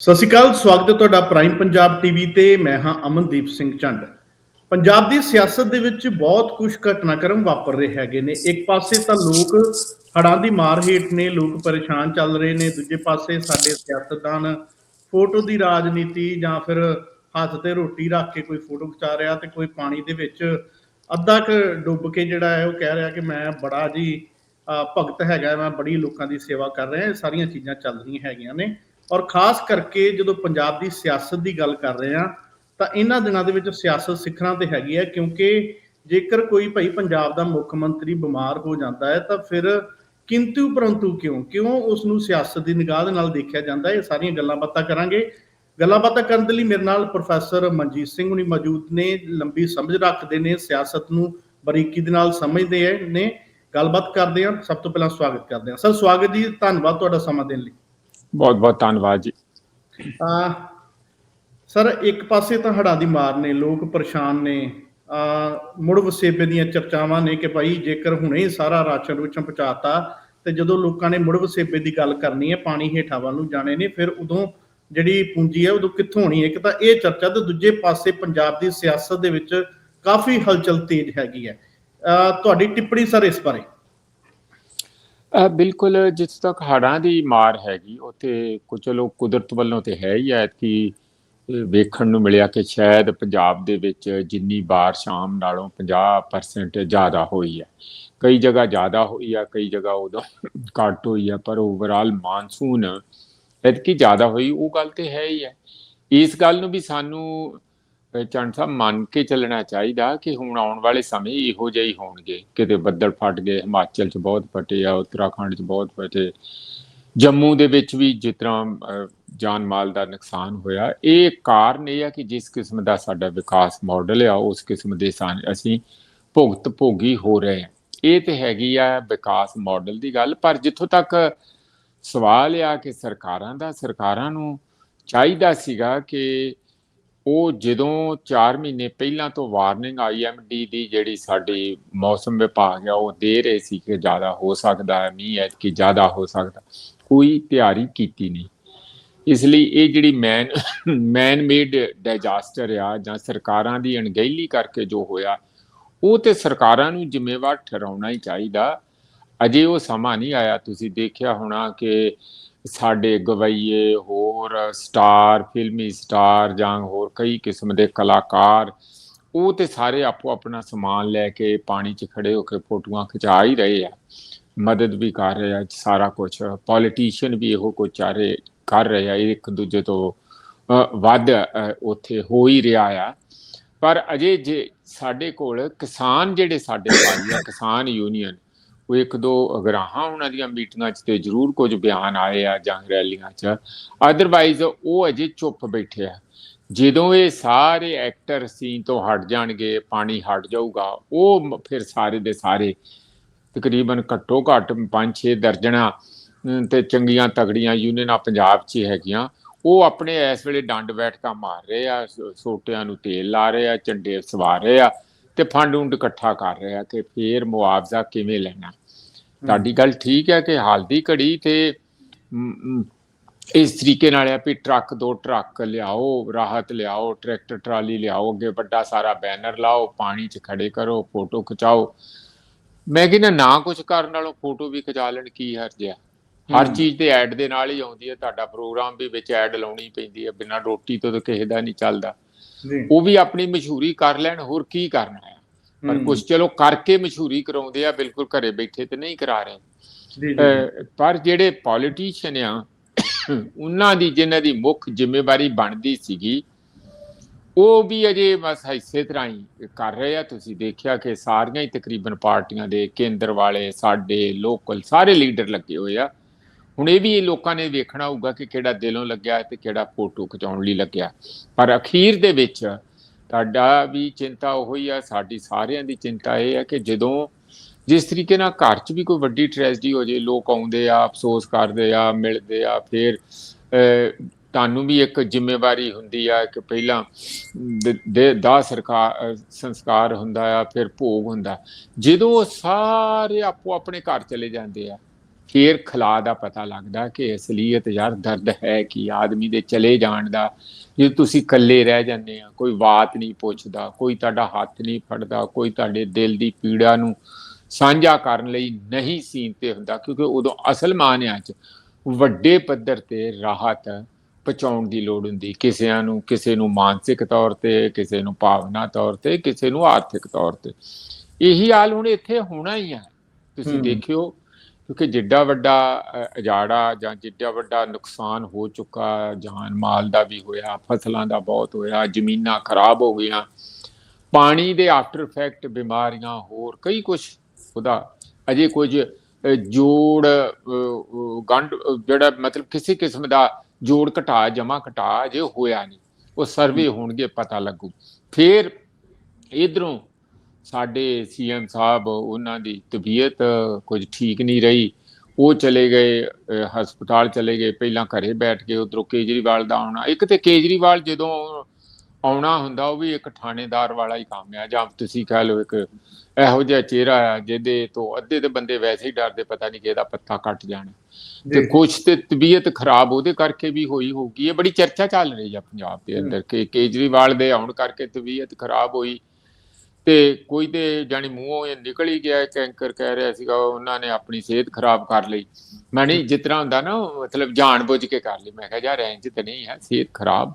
ਸਤਿ ਸ਼੍ਰੀ ਅਕਾਲ, ਸਵਾਗਤ ਹੈ ਤੁਹਾਡਾ ਪ੍ਰਾਈਮ ਪੰਜਾਬ ਟੀਵੀ ਤੇ, ਮੈਂ ਹਾਂ ਅਮਨਦੀਪ ਸਿੰਘ ਚੰਡ ਪੰਜਾਬ ਦੀ ਸਿਆਸਤ ਦੇ ਵਿੱਚ ਬਹੁਤ ਕੁਝ ਘਟਨਾਕ੍ਰਮ ਵਾਪਰ ਰਹੇ ਹੈਗੇ ਨੇ। ਇੱਕ ਪਾਸੇ ਤਾਂ ਲੋਕ ਹੜ੍ਹਾਂ ਦੀ ਮਾਰ ਹੇਠ ਨੇ, ਲੋਕ ਪਰੇਸ਼ਾਨ ਚੱਲ ਰਹੇ ਨੇ। ਦੂਜੇ ਪਾਸੇ ਸਾਡੇ ਸਿਆਸਤਦਾਨ ਫੋਟੋ ਦੀ ਰਾਜਨੀਤੀ ਜਾਂ ਫਿਰ ਹੱਥ ਤੇ ਰੋਟੀ ਰੱਖ ਕੇ ਕੋਈ ਫੋਟੋ ਖਿਚਾ ਰਿਹਾ ਤੇ ਕੋਈ ਪਾਣੀ ਦੇ ਵਿੱਚ ਅੱਧਾ ਕ ਡੁੱਬ ਕੇ ਜਿਹੜਾ ਹੈ, ਉਹ ਕਹਿ ਰਿਹਾ ਕਿ ਮੈਂ ਬੜਾ ਜੀ ਭਗਤ ਹੈਗਾ, ਮੈਂ ਬੜੀ ਲੋਕਾਂ ਦੀ ਸੇਵਾ ਕਰ ਰਿਹਾ। ਇਹ ਸਾਰੀਆਂ ਚੀਜ਼ਾਂ ਚੱਲ ਰਹੀਆਂ ਹੈਗੀਆਂ ਨੇ। ਔਰ ਖਾਸ ਕਰਕੇ ਜਦੋਂ ਪੰਜਾਬ ਦੀ ਸਿਆਸਤ ਦੀ ਗੱਲ ਕਰ ਰਹੇ ਆ ਤਾਂ ਇਹਨਾਂ ਦਿਨਾਂ ਦੇ ਵਿੱਚ ਸਿਆਸਤ ਸਿੱਖਣਾ ਤੇ ਹੈਗੀ ਹੈ, ਕਿਉਂਕਿ ਜੇਕਰ ਕੋਈ ਭਾਈ ਪੰਜਾਬ ਦਾ ਮੁੱਖ ਮੰਤਰੀ ਬਿਮਾਰ ਹੋ ਜਾਂਦਾ ਹੈ, ਤਾਂ ਫਿਰ ਕਿੰਤੂ ਪਰੰਤੂ ਕਿਉਂ? ਕਿਉਂ ਉਸ ਨੂੰ ਸਿਆਸਤ ਦੀ ਨਿਗਾਹ ਦੇ ਨਾਲ ਦੇਖਿਆ ਜਾਂਦਾ? ਇਹ ਸਾਰੀਆਂ ਗੱਲਾਂ ਬਾਤਾਂ ਕਰਾਂਗੇ। ਗੱਲਾਂ ਬਾਤਾਂ ਕਰਨ ਦੇ ਲਈ ਮੇਰੇ ਨਾਲ ਪ੍ਰੋਫੈਸਰ ਮਨਜੀਤ ਸਿੰਘ ਹੁਣੀ ਮੌਜੂਦ ਨੇ, ਲੰਬੀ ਸਮਝ ਰੱਖਦੇ ਨੇ, ਸਿਆਸਤ ਨੂੰ ਬਰੀਕੀ ਦੇ ਨਾਲ ਸਮਝਦੇ ਹੈ ਨੇ। ਗੱਲਬਾਤ ਕਰਦੇ ਹਾਂ। ਸਭ ਤੋਂ ਪਹਿਲਾਂ ਸਵਾਗਤ ਕਰਦੇ ਹਾਂ। ਸਰ, ਸਵਾਗਤ ਜੀ, ਧੰਨਵਾਦ ਤੁਹਾਡਾ ਸਮਾਂ ਦੇਣ ਲਈ। ਬਹੁਤ ਬਹੁਤ ਧੰਨਵਾਦ ਜੀ। ਆ ਸਰ, ਇੱਕ ਪਾਸੇ ਤਾਂ ਹੜ੍ਹਾਂ ਦੀ ਮਾਰ ਨੇ, ਲੋਕ ਪਰੇਸ਼ਾਨ ਨੇ। ਆ ਮੁੜ ਵਸੇਬੇ ਦੀਆਂ ਚਰਚਾਵਾਂ ਨੇ ਕਿ ਭਾਈ ਜੇਕਰ ਹੁਣੇ ਸਾਰਾ ਰਾਸ਼ਨ ਰੂਸ਼ਨ ਪਹੁੰਚਾਤਾ, ਤੇ ਜਦੋਂ ਲੋਕਾਂ ਨੇ ਮੁੜ ਵਸੇਬੇ ਦੀ ਗੱਲ ਕਰਨੀ ਹੈ, ਪਾਣੀ ਹੇਠਾਂ ਵੱਲ ਨੂੰ ਜਾਣੇ ਨੇ, ਫਿਰ ਉਦੋਂ ਜਿਹੜੀ ਪੂੰਜੀ ਹੈ, ਉਦੋਂ ਕਿੱਥੋਂ ਹੋਣੀ ਹੈ? ਇੱਕ ਤਾਂ ਇਹ ਚਰਚਾ ਤੇ ਦੂਜੇ ਪਾਸੇ ਪੰਜਾਬ ਦੀ ਸਿਆਸਤ ਦੇ ਵਿੱਚ ਕਾਫੀ ਹਲਚਲ ਤੇਜ਼ ਹੈਗੀ ਹੈ। ਆ ਤੁਹਾਡੀ ਟਿੱਪਣੀ ਸਰ ਇਸ ਬਾਰੇ? ਬਿਲਕੁਲ ਜਿੱਥੇ ਤੱਕ ਹੜ੍ਹਾਂ ਦੀ ਮਾਰ ਹੈਗੀ, ਉੱਥੇ ਕੁਝ ਚਲੋ ਕੁਦਰਤ ਵੱਲੋਂ ਤੇ ਹੈ ਹੀ ਹੈ ਕਿ ਵੇਖਣ ਨੂੰ ਮਿਲਿਆ ਕਿ ਸ਼ਾਇਦ ਪੰਜਾਬ ਦੇ ਵਿੱਚ ਜਿੰਨੀ ਬਾਰਿਸ਼ ਆਮ ਨਾਲੋਂ 50% ਜ਼ਿਆਦਾ ਹੋਈ ਹੈ ਕਈ ਜਗ੍ਹਾ ਜ਼ਿਆਦਾ ਹੋਈ ਆ, ਕਈ ਜਗ੍ਹਾ ਉਦੋਂ ਘੱਟ ਹੋਈ ਆ, ਪਰ ਓਵਰਆਲ ਮਾਨਸੂਨ ਐਤਕੀ ਜ਼ਿਆਦਾ ਹੋਈ, ਉਹ ਗੱਲ ਤੇ ਹੈ ਹੀ ਹੈ ਇਸ ਗੱਲ ਨੂੰ ਵੀ ਸਾਨੂੰ ਅ, ਸਾਹਿਬ ਮੰਨ ਕੇ ਚੱਲਣਾ ਚਾਹੀਦਾ ਕਿ ਹੁਣ ਆਉਣ ਵਾਲੇ ਸਮੇਂ ਇਹੋ ਜਿਹੇ ਹੀ ਹੋਣਗੇ। ਕਿਤੇ ਬੱਦਲ ਫਟ ਗਏ ਹਿਮਾਚਲ 'ਚ ਬਹੁਤ ਫਟੇ ਆ ਉੱਤਰਾਖੰਡ 'ਚ ਬਹੁਤ ਫਟੇ। ਜੰਮੂ ਦੇ ਵਿੱਚ ਵੀ ਜਿਸ ਤਰ੍ਹਾਂ ਜਾਨ ਮਾਲ ਦਾ ਨੁਕਸਾਨ ਹੋਇਆ ਇਹ ਕਾਰਨ ਇਹ ਆ ਕਿ ਜਿਸ ਕਿਸਮ ਦਾ ਸਾਡਾ ਵਿਕਾਸ ਮਾਡਲ ਆ ਉਸ ਕਿਸਮ ਦੇ ਸਾਨ- ਅਸੀਂ ਭੁਗਤ ਭੋਗੀ ਹੋ ਰਹੇ ਹਾਂ। ਇਹ ਤੇ ਹੈਗੀ ਆ ਵਿਕਾਸ ਮਾਡਲ ਦੀ ਗੱਲ ਪਰ ਜਿੱਥੋਂ ਤੱਕ ਸਵਾਲ ਆ ਕਿ ਸਰਕਾਰਾਂ ਦਾ ਸਰਕਾਰਾਂ ਨੂੰ ਚਾਹੀਦਾ ਸੀਗਾ ਕਿ ਉਹ ਜਦੋਂ 4 ਮਹੀਨੇ ਪਹਿਲਾਂ ਤੋਂ ਵਾਰਨਿੰਗ ਆਈ ਆਈਐਮਡੀ ਦੀ ਜਿਹੜੀ ਸਾਡੀ ਮੌਸਮ ਵਿਭਾਗ ਆ, ਉਹ ਦੇ ਰਹੇ ਸੀ ਕਿ ਜ਼ਿਆਦਾ ਹੋ ਸਕਦਾ ਹੈ, ਮੀਂਹ ਐਤਕੀ ਜ਼ਿਆਦਾ ਹੋ ਸਕਦਾ। ਕੋਈ ਤਿਆਰੀ ਕੀਤੀ ਨਹੀਂ। ਇਸ ਲਈ ਇਹ ਜਿਹੜੀ ਮੈਨ ਮੈਨ ਮੇਡ ਡਿਜ਼ਾਸਟਰ ਆ ਜਾਂ ਸਰਕਾਰਾਂ ਦੀ ਅਣਗਹਿਲੀ ਕਰਕੇ ਜੋ ਹੋਇਆ, ਉਹ ਤੇ ਸਰਕਾਰਾਂ ਨੂੰ ਜ਼ਿੰਮੇਵਾਰ ਠਹਿਰਾਉਣਾ ਹੀ ਚਾਹੀਦਾ। ਅਜੇ ਉਹ ਸਮਾਂ ਨਹੀਂ ਆਇਆ। ਤੁਸੀਂ ਦੇਖਿਆ ਹੋਣਾ ਕਿ ਸਾਡੇ ਗਵਈਏ ਹੋਰ ਸਟਾਰ, ਫਿਲਮੀ ਸਟਾਰ ਜਾਂ ਹੋਰ ਕਈ ਕਿਸਮ ਦੇ ਕਲਾਕਾਰ, ਉਹ ਤੇ ਸਾਰੇ ਆਪੋ ਆਪਣਾ ਸਮਾਨ ਲੈ ਕੇ ਪਾਣੀ 'ਚ ਖੜੇ ਹੋ ਕੇ ਫੋਟੋਆਂ ਖਿਚਾ ਹੀ ਰਹੇ ਆ। ਮਦਦ ਵੀ ਕਰ ਰਹੇ ਆ, ਸਾਰਾ ਕੁਝ ਪੋਲੀਟੀਸ਼ੀਅਨ ਵੀ ਇਹੋ ਕੁਝ ਚਾਰੇ ਕਰ ਰਹੇ ਆ ਇੱਕ ਦੂਜੇ ਤੋਂ ਵੱਧ ਉੱਥੇ ਹੋ ਹੀ ਰਿਹਾ ਆ। ਪਰ ਅਜੇ ਜੇ ਸਾਡੇ ਕੋਲ ਕਿਸਾਨ ਜਿਹੜੇ ਸਾਡੇ ਭਾਈ ਆ, ਕਿਸਾਨ ਯੂਨੀਅਨ ਉਹ ਇੱਕ ਦੋ ਅਗਰਾਹਾਂ ਉਹਨਾਂ ਦੀਆਂ ਮੀਟਿੰਗਾਂ 'ਚ ਤੇ ਜ਼ਰੂਰ ਕੁਝ ਬਿਆਨ ਆਏ ਆ ਜਾਂ ਰੈਲੀਆਂ 'ਚ। ਅਦਰਵਾਈਜ਼ ਉਹ ਅਜੇ ਚੁੱਪ ਬੈਠੇ ਆ। ਜਦੋਂ ਇਹ ਸਾਰੇ ਐਕਟਰ ਸੀਨ ਤੋਂ ਹਟ ਜਾਣਗੇ ਪਾਣੀ ਹਟ ਜਾਊਗਾ ਉਹ ਫਿਰ ਸਾਰੇ ਦੇ ਸਾਰੇ ਤਕਰੀਬਨ ਘੱਟੋ ਘੱਟ 5-6 ਦਰਜਣਾ ਅਮ, ਤੇ ਚੰਗੀਆਂ ਤਗੜੀਆਂ ਯੂਨੀਅਨਾਂ ਪੰਜਾਬ 'ਚ ਹੈਗੀਆਂ। ਉਹ ਆਪਣੇ ਇਸ ਵੇਲੇ ਡੰਡ ਬੈਠਕਾਂ ਮਾਰ ਰਹੇ ਆ ਸੋਟਿਆਂ ਨੂੰ ਤੇਲ ਲਾ ਰਹੇ ਆ ਝੰਡੇ ਸਵਾ ਰਹੇ ਆ ਤੇ ਫੰਡ ਉੰਡ ਇਕੱਠਾ ਕਰ ਰਹੇ ਆ ਕਿ ਫੇਰ ਮੁਆਵਜ਼ਾ ਕਿਵੇਂ ਲੈਣਾ। ਤੁਹਾਡੀ ਗੱਲ ਠੀਕ ਹੈ ਕਿ ਹਾਲ ਦੀ ਘੜੀ ਤੇ ਇਸ ਤਰੀਕੇ ਨਾਲ ਆ ਵੀ ਟਰੱਕ ਦੋ ਟਰੱਕ ਲਿਆਓ ਰਾਹਤ ਲਿਆਓ ਟਰੈਕਟਰ ਟਰਾਲੀ ਲਿਆਓ ਅੱਗੇ ਵੱਡਾ ਸਾਰਾ ਬੈਨਰ ਲਾਓ ਪਾਣੀ 'ਚ ਖੜੇ ਕਰੋ ਫੋਟੋ ਖਿਚਾਓ। ਮੈਂ ਕਹਿੰਦਾ ਨਾ ਕੁਝ ਕਰਨ ਨਾਲੋਂ ਫੋਟੋ ਵੀ ਖਿਚਾ ਲੈਣ ਕੀ ਹਰਜ ਆ ਹਰ। ਚੀਜ਼ ਤੇ ਐਡ ਦੇ ਨਾਲ ਹੀ ਆਉਂਦੀ ਹੈ ਤੁਹਾਡਾ ਪ੍ਰੋਗਰਾਮ ਵੀ ਵਿੱਚ ਐਡ ਲਾਉਣੀ ਪੈਂਦੀ ਹੈ ਬਿਨਾਂ ਰੋਟੀ ਤੋਂ ਤਾਂ ਕਿਸੇ ਦਾ ਨਹੀਂ ਚੱਲਦਾ। ਉਹ ਵੀ ਆਪਣੀ ਮਸ਼ਹੂਰੀ ਕਰ ਲੈਣ ਹੋਰ ਕੀ ਕਰਨਾ ਹੈ? ਪਰ। ਕੁਝ ਚਲੋ ਕਰਕੇ ਮਸ਼ਹੂਰੀ ਕਰਾਉਂਦੇ ਆ ਬਿਲਕੁਲ ਘਰੇ ਬੈਠੇ ਤੇ ਨਹੀਂ ਕਰਾ ਰਹੇ। ਪਰ ਜਿਹੜੇ ਪੋਲੀਟੀਸ਼ੀਅਨ ਆ ਉਹਨਾਂ ਦੀ ਜਿਨ੍ਹਾਂ ਦੀ ਮੁੱਖ ਜ਼ਿੰਮੇਵਾਰੀ ਬਣਦੀ ਸੀਗੀ ਉਹ ਵੀ ਅਜੇ ਬਸ ਇਸੇ ਤਰ੍ਹਾਂ ਹੀ ਕਰ ਰਹੇ ਆ। ਤੁਸੀਂ ਦੇਖਿਆ ਕਿ ਸਾਰੀਆਂ ਹੀ ਤਕਰੀਬਨ ਪਾਰਟੀਆਂ ਦੇ ਕੇਂਦਰ ਵਾਲੇ ਸਾਡੇ ਲੋਕਲ ਸਾਰੇ ਲੀਡਰ ਲੱਗੇ ਹੋਏ ਆ। ਹੁਣ ਇਹ ਵੀ ਲੋਕਾਂ ਨੇ ਵੇਖਣਾ ਹੋਊਗਾ ਕਿ ਕਿਹੜਾ ਦਿਲੋਂ ਲੱਗਿਆ ਤੇ ਕਿਹੜਾ ਫੋਟੋ ਖਿਚਾਉਣ ਲਈ ਲੱਗਿਆ। ਪਰ ਅਖੀਰ ਦੇ ਵਿੱਚ ਤੁਹਾਡਾ ਵੀ ਚਿੰਤਾ ਉਹੀ ਆ, ਸਾਡੀ ਸਾਰਿਆਂ ਦੀ ਚਿੰਤਾ ਇਹ ਆ ਕਿ ਜਦੋਂ ਜਿਸ ਤਰੀਕੇ ਨਾਲ ਘਰ 'ਚ ਵੀ ਕੋਈ ਵੱਡੀ ਟ੍ਰੈਜਡੀ ਹੋ ਜੇ, ਲੋਕ ਆਉਂਦੇ ਆ, ਅਫਸੋਸ ਕਰਦੇ ਆ, ਮਿਲਦੇ ਆ, ਫਿਰ ਤੁਹਾਨੂੰ ਵੀ ਇੱਕ ਜ਼ਿੰਮੇਵਾਰੀ ਹੁੰਦੀ ਆ ਕਿ ਪਹਿਲਾਂ ਦੇ, ਦਾ ਸਰਕਾਰ ਸੰਸਕਾਰ ਹੁੰਦਾ ਆ, ਫਿਰ ਭੋਗ ਹੁੰਦਾ। ਜਦੋਂ ਉਹ ਸਾਰੇ ਆਪੋ ਆਪਣੇ ਘਰ ਚਲੇ ਜਾਂਦੇ ਆ ਫੇਰ ਖਲਾ ਦਾ ਪਤਾ ਲੱਗਦਾ ਕਿ ਅਸਲੀਅਤ ਯਾਰ ਦਰਦ ਹੈ ਕਿ ਆਦਮੀ ਦੇ ਚਲੇ ਜਾਣ ਦਾ। ਜੇ ਤੁਸੀਂ ਇਕੱਲੇ ਰਹਿ ਜਾਂਦੇ ਆ ਕੋਈ ਬਾਤ ਨਹੀਂ ਪੁੱਛਦਾ ਕੋਈ ਤੁਹਾਡਾ ਹੱਥ ਨਹੀਂ ਫੜਦਾ ਕੋਈ ਤੁਹਾਡੇ ਦਿਲ ਦੀ ਪੀੜਾ ਨੂੰ ਸਾਂਝਾ ਕਰਨ ਲਈ ਨਹੀਂ ਸੀਨ ਤੇ ਹੁੰਦਾ ਕਿਉਂਕਿ ਉਦੋਂ ਅਸਲ ਮਾਨਿਆਂ 'ਚ ਵੱਡੇ ਪੱਧਰ ਤੇ ਰਾਹਤ ਪਹੁੰਚਾਉਣ ਦੀ ਲੋੜ ਹੁੰਦੀ। ਕਿਸੇ ਨੂੰ ਕਿਸੇ ਨੂੰ ਮਾਨਸਿਕ ਤੌਰ ਤੇ ਕਿਸੇ ਨੂੰ ਭਾਵਨਾ ਤੌਰ ਤੇ ਕਿਸੇ ਨੂੰ ਆਰਥਿਕ ਤੌਰ ਤੇ। ਇਹੀ ਹਾਲ ਹੁਣ ਇੱਥੇ ਹੋਣਾ ਹੀ ਆ। ਤੁਸੀਂ। ਦੇਖਿਓ ਕਿਉਂਕਿ ਜਿੱਡਾ ਵੱਡਾ ਅ, ਉਜਾੜਾ ਜਾਂ ਜਿੱਡਾ ਵੱਡਾ ਨੁਕਸਾਨ ਹੋ ਚੁੱਕਾ ਜਾਨ ਮਾਲ ਦਾ ਵੀ ਹੋਇਆ ਫਸਲਾਂ ਦਾ ਬਹੁਤ ਹੋਇਆ ਜ਼ਮੀਨਾਂ ਖਰਾਬ ਹੋ ਗਈਆਂ ਪਾਣੀ ਦੇ ਆਫਟਰ ਇਫੈਕਟ ਬਿਮਾਰੀਆਂ ਹੋਰ ਕਈ ਕੁਝ ਉਹਦਾ ਅਜੇ ਕੁਝ ਜੋੜ ਗੰਢ ਜਿਹੜਾ ਮਤਲਬ ਕਿਸੇ ਕਿਸਮ ਦਾ ਜੋੜ ਘਟਾ ਜਮਾ ਘਟਾ ਅਜੇ ਹੋਇਆ ਨਹੀਂ ਉਹ ਸਰਵੇ ਹੋਣਗੇ ਪਤਾ ਲੱਗੂ। ਫਿਰ ਇਧਰੋਂ ਸਾਡੇ ਸੀਐਮ ਸਾਹਿਬ ਉਹਨਾਂ ਦੀ ਤਬੀਅਤ ਕੁਝ ਠੀਕ ਨਹੀਂ ਰਹੀ। ਉਹ ਚਲੇ ਗਏ ਹਸਪਤਾਲ ਚਲੇ ਗਏ। ਪਹਿਲਾਂ ਘਰੇ ਬੈਠ ਕੇ ਉਧਰੋਂ ਕੇਜਰੀਵਾਲ ਦਾ ਆਉਣਾ। ਇੱਕ ਤੇ ਕੇਜਰੀਵਾਲ ਜਦੋਂ ਆਉਣਾ ਹੁੰਦਾ ਉਹ ਵੀ ਇੱਕ ਥਾਣੇਦਾਰ ਵਾਲਾ ਹੀ ਕੰਮ ਆ। ਜਾਂ ਤੁਸੀਂ ਕਹਿ ਲਓ ਇੱਕ ਇਹੋ ਜਿਹਾ ਚਿਹਰਾ ਆ ਜਿਹਦੇ ਤੋਂ ਅੱਧੇ ਦੇ ਬੰਦੇ ਵੈਸੇ ਹੀ ਡਰਦੇ ਪਤਾ ਨਹੀਂ ਕਿਹਦਾ ਪੱਤਾ ਕੱਟ ਜਾਣਾ। ਤੇ ਕੁਛ ਤੇ ਤਬੀਅਤ ਖਰਾਬ ਉਹਦੇ ਕਰਕੇ ਵੀ ਹੋਈ ਹੋਊਗੀ। ਇਹ ਬੜੀ ਚਰਚਾ ਚੱਲ ਰਹੀ ਆ ਪੰਜਾਬ ਦੇ ਅੰਦਰ ਕਿ ਕੇਜਰੀਵਾਲ ਦੇ ਆਉਣ ਕਰਕੇ ਤਬੀਅਤ ਖਰਾਬ ਹੋਈ। ਤੇ ਕੋਈ ਤੇ ਜਾਨੀ ਮੂੰਹੋਂ ਇਹ ਨਿਕਲ ਹੀ ਗਿਆ ਇੱਕ ਐਂਕਰ ਕਹਿ ਰਿਹਾ ਸੀਗਾ ਉਹਨਾਂ ਨੇ ਆਪਣੀ ਸਿਹਤ ਖਰਾਬ ਕਰ ਲਈ। ਮੈਂ ਨਹੀਂ ਜਿਸ ਤਰ੍ਹਾਂ ਹੁੰਦਾ ਨਾ ਮਤਲਬ ਜਾਣ ਬੁੱਝ ਕੇ ਕਰ ਲਈ। ਮੈਂ ਕਿਹਾ ਯਾਰ ਇੰਜ ਤੇ ਨਹੀਂ ਹੈ ਸਿਹਤ ਖਰਾਬ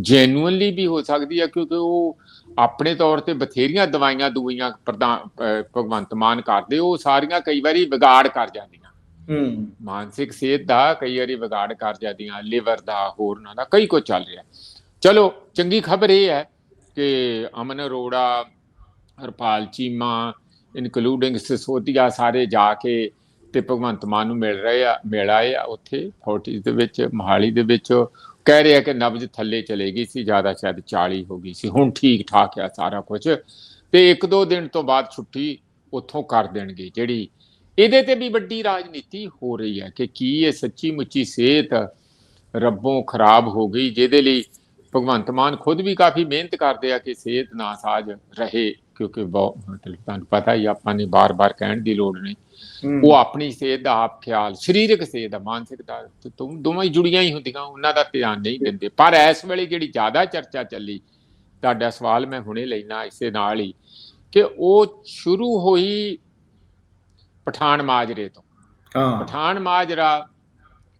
ਜੈਨੂਅਨਲੀ ਵੀ ਹੋ ਸਕਦੀ ਹੈ ਕਿਉਂਕਿ ਉਹ ਆਪਣੇ ਤੌਰ ਤੇ ਬਥੇਰੀਆਂ ਦਵਾਈਆਂ ਦੂਈਆਂ ਪ੍ਰਧਾਨ ਅਹ ਭਗਵੰਤ ਮਾਨ ਕਰਦੇ ਉਹ ਸਾਰੀਆਂ ਕਈ ਵਾਰੀ ਵਿਗਾੜ ਕਰ ਜਾਂਦੀਆਂ। ਹੂੰ। ਮਾਨਸਿਕ ਸਿਹਤ ਦਾ ਕਈ ਵਾਰੀ ਵਿਗਾੜ ਕਰ ਜਾਂਦੀਆਂ ਲਿਵਰ ਦਾ ਹੋਰਨਾਂ ਦਾ ਕਈ ਕੁਝ ਚੱਲ ਰਿਹਾ। ਚਲੋ ਚੰਗੀ ਖਬਰ ਇਹ ਹੈ ਕਿ ਅਮਨ ਅਰੋੜਾ ਹਰਪਾਲ ਚੀਮਾ ਇਨਕਲੂਡਿੰਗ ਸਿਸੋਦੀਆ ਸਾਰੇ ਜਾ ਕੇ ਤੇ ਭਗਵੰਤ ਮਾਨ ਨੂੰ ਮਿਲ ਰਹੇ ਆ, ਮਿਲ ਆ ਉੱਥੇ ਫੋਰਟਿਸ ਦੇ ਵਿੱਚ, ਮਹਾਲੀ ਦੇ ਵਿੱਚ। ਕਹਿ ਰਿਹਾ ਕਿ ਨਬਜ ਥੱਲੇ ਚਲੇ ਗਈ ਸੀ, ਜ਼ਿਆਦਾ ਸ਼ਾਇਦ 40 ਹੋ ਗਈ ਸੀ, ਹੁਣ ਠੀਕ ਠਾਕ ਆ ਸਾਰਾ ਕੁਝ ਤੇ ਇੱਕ ਦੋ ਦਿਨ ਤੋਂ ਬਾਅਦ ਛੁੱਟੀ ਉੱਥੋਂ ਕਰ ਦੇਣਗੇ, ਜਿਹੜੀ ਇਹਦੇ ਤੇ ਵੀ ਵੱਡੀ ਰਾਜਨੀਤੀ ਹੋ ਰਹੀ ਹੈ ਕਿ ਕੀ ਇਹ ਸੱਚੀ ਮੁੱਚੀ ਸਿਹਤ ਰੱਬੋਂ ਖਰਾਬ ਹੋ ਗਈ, ਜਿਹਦੇ ਲਈ ਭਗਵੰਤ ਮਾਨ ਖੁਦ ਵੀ ਕਾਫੀ ਮਿਹਨਤ ਕਰਦੇ ਆ ਕਿ ਸਿਹਤ ਨਾਸਾਜ ਰਹੇ। ਕਿਉਂਕਿ ਤੁਹਾਨੂੰ ਪਤਾ ਹੀ ਆਪਾਂ ਨੇ ਬਾਰ-ਬਾਰ ਕਹਿਣ ਦੀ ਲੋੜ ਨਹੀਂ। ਉਹ ਆਪਣੀ ਸਿਹਤ ਦਾ ਆਪ ਖਿਆਲ ਸਰੀਰਕ ਸਿਹਤ ਦਾ ਮਾਨਸਿਕ ਦਾ ਤੇ ਤੁਮ ਦੋਵਾਂ ਹੀ ਜੁੜੀਆਂ ਹੀ ਹੁੰਦੀਆਂ ਉਹਨਾਂ ਦਾ ਧਿਆਨ ਨਹੀਂ ਦਿੰਦੇ। ਪਰ ਇਸ ਵੇਲੇ ਜਿਹੜੀ ਜ਼ਿਆਦਾ ਚਰਚਾ ਚੱਲੀ ਤੁਹਾਡਾ ਸਵਾਲ ਮੈਂ ਹੁਣੇ ਲੈਣਾ ਇਸੇ ਨਾਲ ਹੀ ਕਿ ਉਹ ਸ਼ੁਰੂ ਹੋਈ ਪਠਾਨ ਮਾਜਰੇ ਤੋਂ। ਹਾਂ। ਪਠਾਨ ਮਾਜਰਾ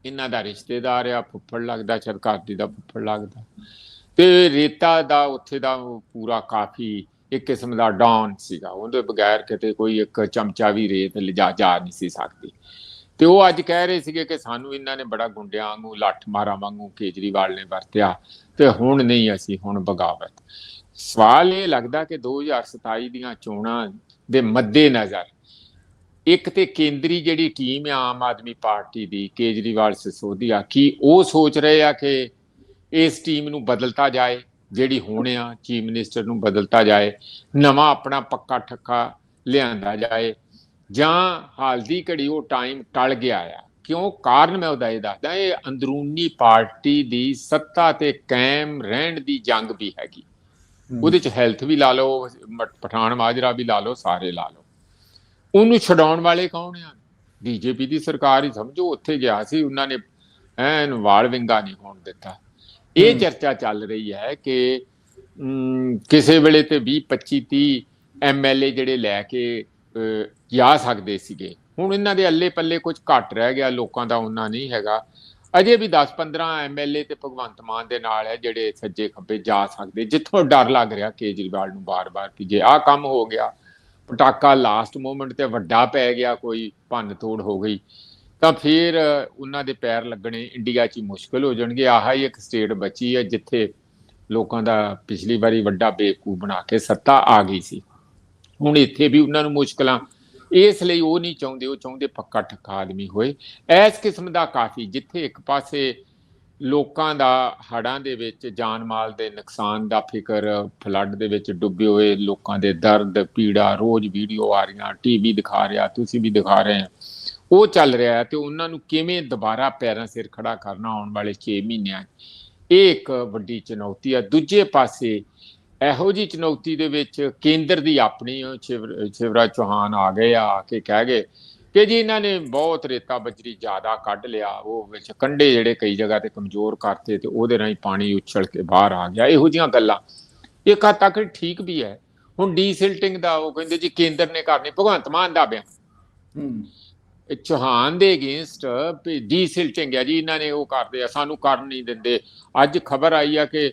ਇਹਨਾਂ ਦਾ ਰਿਸ਼ਤੇਦਾਰ ਆ ਫੁੱਫੜ ਲੱਗਦਾ ਘਰਦੀ ਦਾ ਫੁੱਫੜ ਲੱਗਦਾ। ਤੇ ਰੇਤਾ ਦਾ ਉੱਥੇ ਦਾ ਪੂਰਾ ਕਾਫੀ ਇੱਕ ਕਿਸਮ ਦਾ ਡੌਨ ਸੀਗਾ। ਉਹਦੇ ਬਗੈਰ ਕਿਤੇ ਕੋਈ ਇੱਕ ਚਮਚਾ ਵੀ ਰੇਤ ਲਿਜਾ ਜਾ ਨਹੀਂ ਸੀ ਸਕਦੀ। ਤੇ ਉਹ ਅੱਜ ਕਹਿ ਰਹੇ ਸੀਗੇ ਕਿ ਸਾਨੂੰ ਇਹਨਾਂ ਨੇ ਬੜਾ ਗੁੰਡਿਆਂ ਵਾਂਗੂ, ਲੱਠ ਮਾਰਾਂ ਵਾਂਗੂ ਕੇਜਰੀਵਾਲ ਨੇ ਵਰਤਿਆ ਤੇ ਹੁਣ ਨਹੀਂ ਅਸੀਂ ਹੁਣ ਬਗਾਵਤ। ਸਵਾਲ ਇਹ ਲੱਗਦਾ ਕਿ 2027 ਦੀਆਂ ਚੋਣਾਂ ਦੇ ਮੱਦੇ ਨਜ਼ਰ ਇੱਕ ਤੇ ਕੇਂਦਰੀ ਜਿਹੜੀ ਟੀਮ ਹੈ ਆਮ ਆਦਮੀ ਪਾਰਟੀ ਦੀ, ਕੇਜਰੀਵਾਲ ਸਿਸੋਦੀਆ, ਕੀ ਉਹ ਸੋਚ ਰਹੇ ਆ ਕਿ ਇਸ ਟੀਮ ਨੂੰ ਬਦਲਤਾ ਜਾਏ? ਜਿਹੜੀ ਹੁਣ ਆ ਚੀਫ ਮਿਨਿਸਟਰ ਨੂੰ ਬਦਲਤਾ ਜਾਏ ਨਵਾਂ ਆਪਣਾ ਪੱਕਾ ਠੱਕਾ ਲਿਆਂਦਾ ਜਾਏ ਜਾਂ ਹਾਲ ਦੀ ਘੜੀ ਉਹ ਟਾਈਮ ਟਲ ਗਿਆ ਆ। ਕਿਉਂ? ਕਾਰਨ ਮੈਂ ਉਹਦਾ ਇਹ ਦੱਸਦਾ ਇਹ ਅੰਦਰੂਨੀ ਪਾਰਟੀ ਦੀ ਸੱਤਾ ਤੇ ਕਾਇਮ ਰਹਿਣ ਦੀ ਜੰਗ ਵੀ ਹੈਗੀ। ਉਹਦੇ ਚ ਹੈਲਥ ਵੀ ਲਾ ਲਓ ਪਠਾਨ ਮਾਜਰਾ ਵੀ ਲਾ ਲਓ ਸਾਰੇ ਲਾ ਲਓ। ਉਹਨੂੰ ਛਡਾਉਣ ਵਾਲੇ ਕੌਣ ਆ? ਬੀਜੇਪੀ ਦੀ ਸਰਕਾਰ ਹੀ ਸਮਝੋ ਉੱਥੇ ਗਿਆ ਸੀ ਉਹਨਾਂ ਨੇ ਐਨ ਵਾਲ ਵਿੰਗਾ ਨਹੀਂ ਹੋਣ ਦਿੱਤਾ। ਇਹ। ਚਰਚਾ ਚੱਲ ਰਹੀ ਹੈ ਕਿ ਕਿਸੇ ਵੇਲੇ ਤੇ 20 25 30 ਐਮਐਲਏ ਜਿਹੜੇ ਲੈ ਕੇ ਜਾ ਸਕਦੇ ਸੀਗੇ। ਹੁਣ ਇਹਨਾਂ ਦੇ ਅੱਲੇ ਪੱਲੇ ਕੁਝ ਘੱਟ ਰਹਿ ਗਿਆ ਲੋਕਾਂ ਦਾ ਉਹਨਾਂ ਨਹੀਂ ਹੈਗਾ। ਅਜੇ ਵੀ 10 15 ਐਮਐਲਏ ਤੇ ਭਗਵੰਤ ਮਾਨ ਦੇ ਨਾਲ ਹੈ ਜਿਹੜੇ ਸੱਜੇ ਖੱਬੇ ਜਾ ਸਕਦੇ। ਜਿੱਥੋਂ ਡਰ ਲੱਗ ਰਿਹਾ ਕੇਜਰੀਵਾਲ ਨੂੰ ਬਾਰ-ਬਾਰ ਕਿ ਜੇ ਆਹ ਕੰਮ ਹੋ ਗਿਆ ਪਟਾਕਾ ਲਾਸਟ ਮੂਮੈਂਟ ਤੇ ਵੱਡਾ ਪੈ ਗਿਆ ਕੋਈ ਭੰਨ ਤੋੜ ਹੋ ਗਈ। ਤਾਂ ਫਿਰ ਉਹਨਾਂ ਦੇ ਪੈਰ ਲੱਗਣੇ ਇੰਡੀਆ 'ਚ ਹੀ ਮੁਸ਼ਕਲ ਹੋ ਜਾਣਗੇ। ਆਹਾ ਹੀ ਇੱਕ ਸਟੇਟ ਬਚੀ ਹੈ ਜਿੱਥੇ ਲੋਕਾਂ ਦਾ ਪਿਛਲੀ ਵਾਰੀ ਵੱਡਾ ਬੇਵਕੂਫ ਬਣਾ ਕੇ ਸੱਤਾ ਆ ਗਈ ਸੀ। ਹੁਣ ਇੱਥੇ ਵੀ ਉਹਨਾਂ ਨੂੰ ਮੁਸ਼ਕਲਾਂ, ਇਸ ਲਈ ਉਹ ਨਹੀਂ ਚਾਹੁੰਦੇ, ਉਹ ਚਾਹੁੰਦੇ ਪੱਕਾ ਠੱਕਾ ਆਦਮੀ ਹੋਏ। ਇਸ ਕਿਸਮ ਦਾ ਕਾਫੀ, ਜਿੱਥੇ ਇੱਕ ਪਾਸੇ ਲੋਕਾਂ ਦਾ ਹੜਾਂ ਦੇ ਵਿੱਚ ਜਾਨ ਮਾਲ ਦੇ ਨੁਕਸਾਨ ਦਾ ਫਿਕਰ, ਫਲੱਡ ਦੇ ਵਿੱਚ ਡੁੱਬੇ ਹੋਏ ਲੋਕਾਂ ਦੇ ਦਰਦ, ਪੀੜਾ, ਰੋਜ਼ ਵੀਡੀਓ ਆ ਰਹੀਆਂ, ਟੀਵੀ ਦਿਖਾ ਰਿਹਾ, ਤੁਸੀਂ ਵੀ ਦਿਖਾ ਰਹੇ ਆ ਉਹ ਚੱਲ ਰਿਹਾ ਹੈ ਤੇ ਉਹਨਾਂ ਨੂੰ ਕਿਵੇਂ ਦੁਬਾਰਾ ਪੈਰਾਂ ਸਿਰ ਖੜਾ ਕਰਨਾ ਆਉਣ ਵਾਲੇ 6 ਮਹੀਨਿਆਂ 'ਚ? ਇਹ ਇੱਕ ਵੱਡੀ ਚੁਣੌਤੀ ਆ ਦੂਜੇ ਪਾਸੇ ਇਹੋ ਜੀ ਚੁਣੌਤੀ ਦੇ ਵਿੱਚ ਕੇਂਦਰ ਦੀ ਆਪਣੀ ਸ਼ਿਵਰਾਜ ਚੌਹਾਨ ਆ ਗਏ, ਆ ਕੇ ਕਹਿ ਗਏ ਕਿ ਜੀ ਇਹਨਾਂ ਨੇ ਬਹੁਤ ਰੇਤਾ ਬਜਰੀ ਜ਼ਿਆਦਾ ਕੱਢ ਲਿਆ, ਉਹ ਵਿੱਚ ਕੰਡੇ ਜਿਹੜੇ ਕਈ ਜਗ੍ਹਾ ਤੇ ਕਮਜ਼ੋਰ ਕਰਤੇ ਤੇ ਉਹਦੇ ਰਾਹੀਂ ਪਾਣੀ ਉਛਲ ਕੇ ਬਾਹਰ ਆ ਗਿਆ। ਇਹੋ ਜੀਆਂ ਗੱਲਾਂ। ਇੱਕ ਹੱਦ ਤੱਕ ਠੀਕ ਵੀ ਹੈ। ਹੁਣ ਡੀਸਿਲਟਿੰਗ ਦਾ ਉਹ ਕਹਿੰਦੇ ਜੀ ਕੇਂਦਰ ਨੇ ਕਰਨੀ, ਭਗਵੰਤ ਮਾਨ ਦਾ ਬਿਆਨ। ਹੂੰ। ਚੌਹਾਨ ਦੇ ਅਗੇਂਸਟ ਡੀਸਿਲਟਿੰਗ ਹੈ ਜੀ, ਇਹਨਾਂ ਨੇ ਉਹ ਕਰਦੇ ਆ, ਸਾਨੂੰ ਕਰਨ ਨਹੀਂ ਦਿੰਦੇ। ਅੱਜ ਖਬਰ ਆਈ ਆ ਕਿ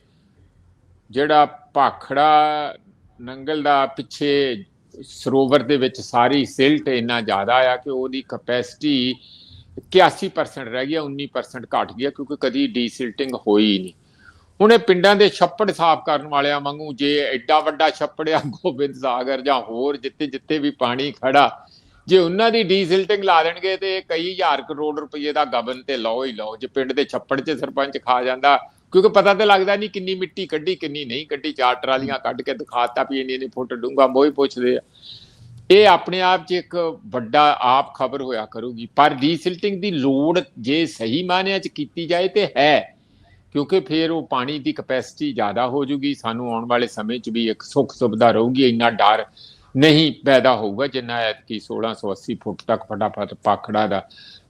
ਜਿਹੜਾ ਭਾਖੜਾ ਨੰਗਲ ਦਾ ਪਿੱਛੇ ਸਰੋਵਰ ਦੇ ਵਿੱਚ ਸਾਰੀ ਸਿਲਟ ਇੰਨਾ ਜ਼ਿਆਦਾ ਆ ਕਿ ਉਹਦੀ ਕਪੈਸਿਟੀ 81% ਰਹਿ ਗਿਆ 19% ਘਟ ਗਿਆ ਕਿਉਂਕਿ ਕਦੀ ਡੀਸਿਲਟਿੰਗ ਹੋਈ ਨਹੀਂ। ਹੁਣ ਇਹ ਪਿੰਡਾਂ ਦੇ ਛੱਪੜ ਸਾਫ਼ ਕਰਨ ਵਾਲਿਆਂ ਵਾਂਗੂ ਜੇ ਐਡਾ ਵੱਡਾ ਛੱਪੜ ਆ, ਗੋਬਿੰਦ ਸਾਗਰ ਜਾਂ ਹੋਰ ਜਿੱਥੇ ਜਿੱਥੇ ਵੀ ਪਾਣੀ ਖੜਾ ਜੇ ਉਹਨਾਂ ਦੀ ਡੀਸਿਲਟਿੰਗ ਲਾ ਦੇਣਗੇ ਤੇ ਕਈ ਹਜ਼ਾਰ ਕਰੋੜ ਰੁਪਏ ਦਾ ਗਬਨ ਤੇ ਲਓ ਹੀ ਲਓ, ਜੇ ਪਿੰਡ ਦੇ ਛੱਪੜ 'ਚ ਸਰਪੰਚ ਖਾ ਜਾਂਦਾ, ਕਿਉਂਕਿ ਪਤਾ ਤੇ ਲੱਗਦਾ ਨਹੀਂ ਕਿੰਨੀ ਮਿੱਟੀ ਕੱਢੀ, ਕਿੰਨੀ ਨਹੀਂ ਕੱਢੀ, ਚਾਰ ਟਰਾਲੀਆਂ ਕੱਢ ਕੇ ਦਿਖਾਤਾ ਵੀ ਇੰਨੀ ਇੰਨੀ ਫੁੱਟ ਡੂੰਗਾ ਮੋਈ ਪੁੱਛਦੇ ਆ। ਇਹ ਆਪਣੇ ਆਪ 'ਚ ਇੱਕ ਵੱਡਾ ਆਪ ਖਬਰ ਹੋਇਆ ਕਰੂਗੀ, ਪਰ ਡੀਸਿਲਟਿੰਗ ਦੀ ਲੋੜ ਜੇ ਸਹੀ ਮਾਨਿਆਂ 'ਚ ਕੀਤੀ ਜਾਏ ਤੇ ਹੈ, ਕਿਉਂਕਿ ਫਿਰ ਉਹ ਪਾਣੀ ਦੀ ਕਪੈਸਿਟੀ ਜ਼ਿਆਦਾ ਹੋ ਜੂਗੀ, ਸਾਨੂੰ ਆਉਣ ਵਾਲੇ ਸਮੇਂ 'ਚ ਵੀ ਇੱਕ ਸੁੱਖ ਸੁਵਿਧਾ ਰਹੂਗੀ, ਇੰਨਾ ਡਰ ਨਹੀਂ ਪੈਦਾ ਹੋਊਗਾ ਜਿੰਨਾ ਐਤਕੀ 1680 ਫੁੱਟ ਤੱਕ ਫਟਾਫਟ ਪਾਖੜਾ ਦਾ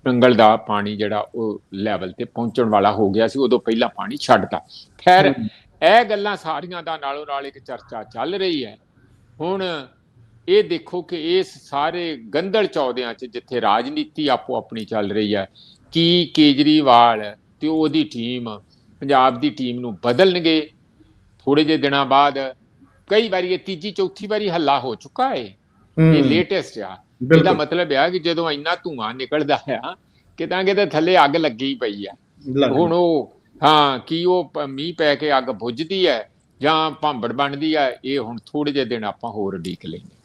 ਨੰਗਲ ਦਾ ਪਾਣੀ ਜਿਹੜਾ ਉਹ ਲੈਵਲ ਤੇ ਪਹੁੰਚਣ ਵਾਲਾ ਹੋ ਗਿਆ ਸੀ ਉਦੋਂ ਪਹਿਲਾਂ ਪਾਣੀ ਛੱਡਤਾ। ਖੈਰ ਇਹ ਗੱਲਾਂ ਸਾਰੀਆਂ ਦਾ ਨਾਲੋਂ ਨਾਲ ਇੱਕ ਚਰਚਾ ਚੱਲ ਰਹੀ ਹੈ। ਹੁਣ ਇਹ ਦੇਖੋ ਕਿ ਇਸ ਸਾਰੇ ਗੰਦਲ ਚੌਦਿਆਂ 'ਚ ਜਿੱਥੇ ਰਾਜਨੀਤੀ ਆਪੋ ਆਪਣੀ ਚੱਲ ਰਹੀ ਹੈ ਕੀ ਕੇਜਰੀਵਾਲ ਤੇ ਉਹਦੀ ਟੀਮ ਪੰਜਾਬ ਦੀ ਟੀਮ ਨੂੰ ਬਦਲਣਗੇ? ਥੋੜੇ ਜਿਹੇ ਦਿਨਾਂ ਬਾਅਦ ਕਈ ਵਾਰੀ ਇਹ ਤੀਜੀ ਚੌਥੀ ਵਾਰੀ ਹੱਲਾ ਹੋ ਚੁੱਕਾ ਹੈ। ਇਹ ਲੇਟੈਸਟ ਆ। ਇਹਦਾ ਮਤਲਬ ਹੈ ਕਿ ਜਦੋਂ ਇੰਨਾ ਧੂਆਂ ਨਿਕਲਦਾ ਆ ਕਿਤਾਂ ਕਿਤੇ ਥੱਲੇ ਅੱਗ ਲੱਗੀ ਪਈ ਆ। ਹੁਣ ਉਹ ਹਾਂ ਕੀ ਉਹ ਮੀਂਹ ਪੈ ਕੇ ਅੱਗ ਬੁੱਝਦੀ ਹੈ ਜਾਂ ਭਾਂਬੜ ਬਣਦੀ ਹੈ ਇਹ ਹੁਣ ਥੋੜੇ ਜਿਹੇ ਦਿਨ ਆਪਾਂ ਹੋਰ ਉਡੀਕ ਲੈਂਦੇ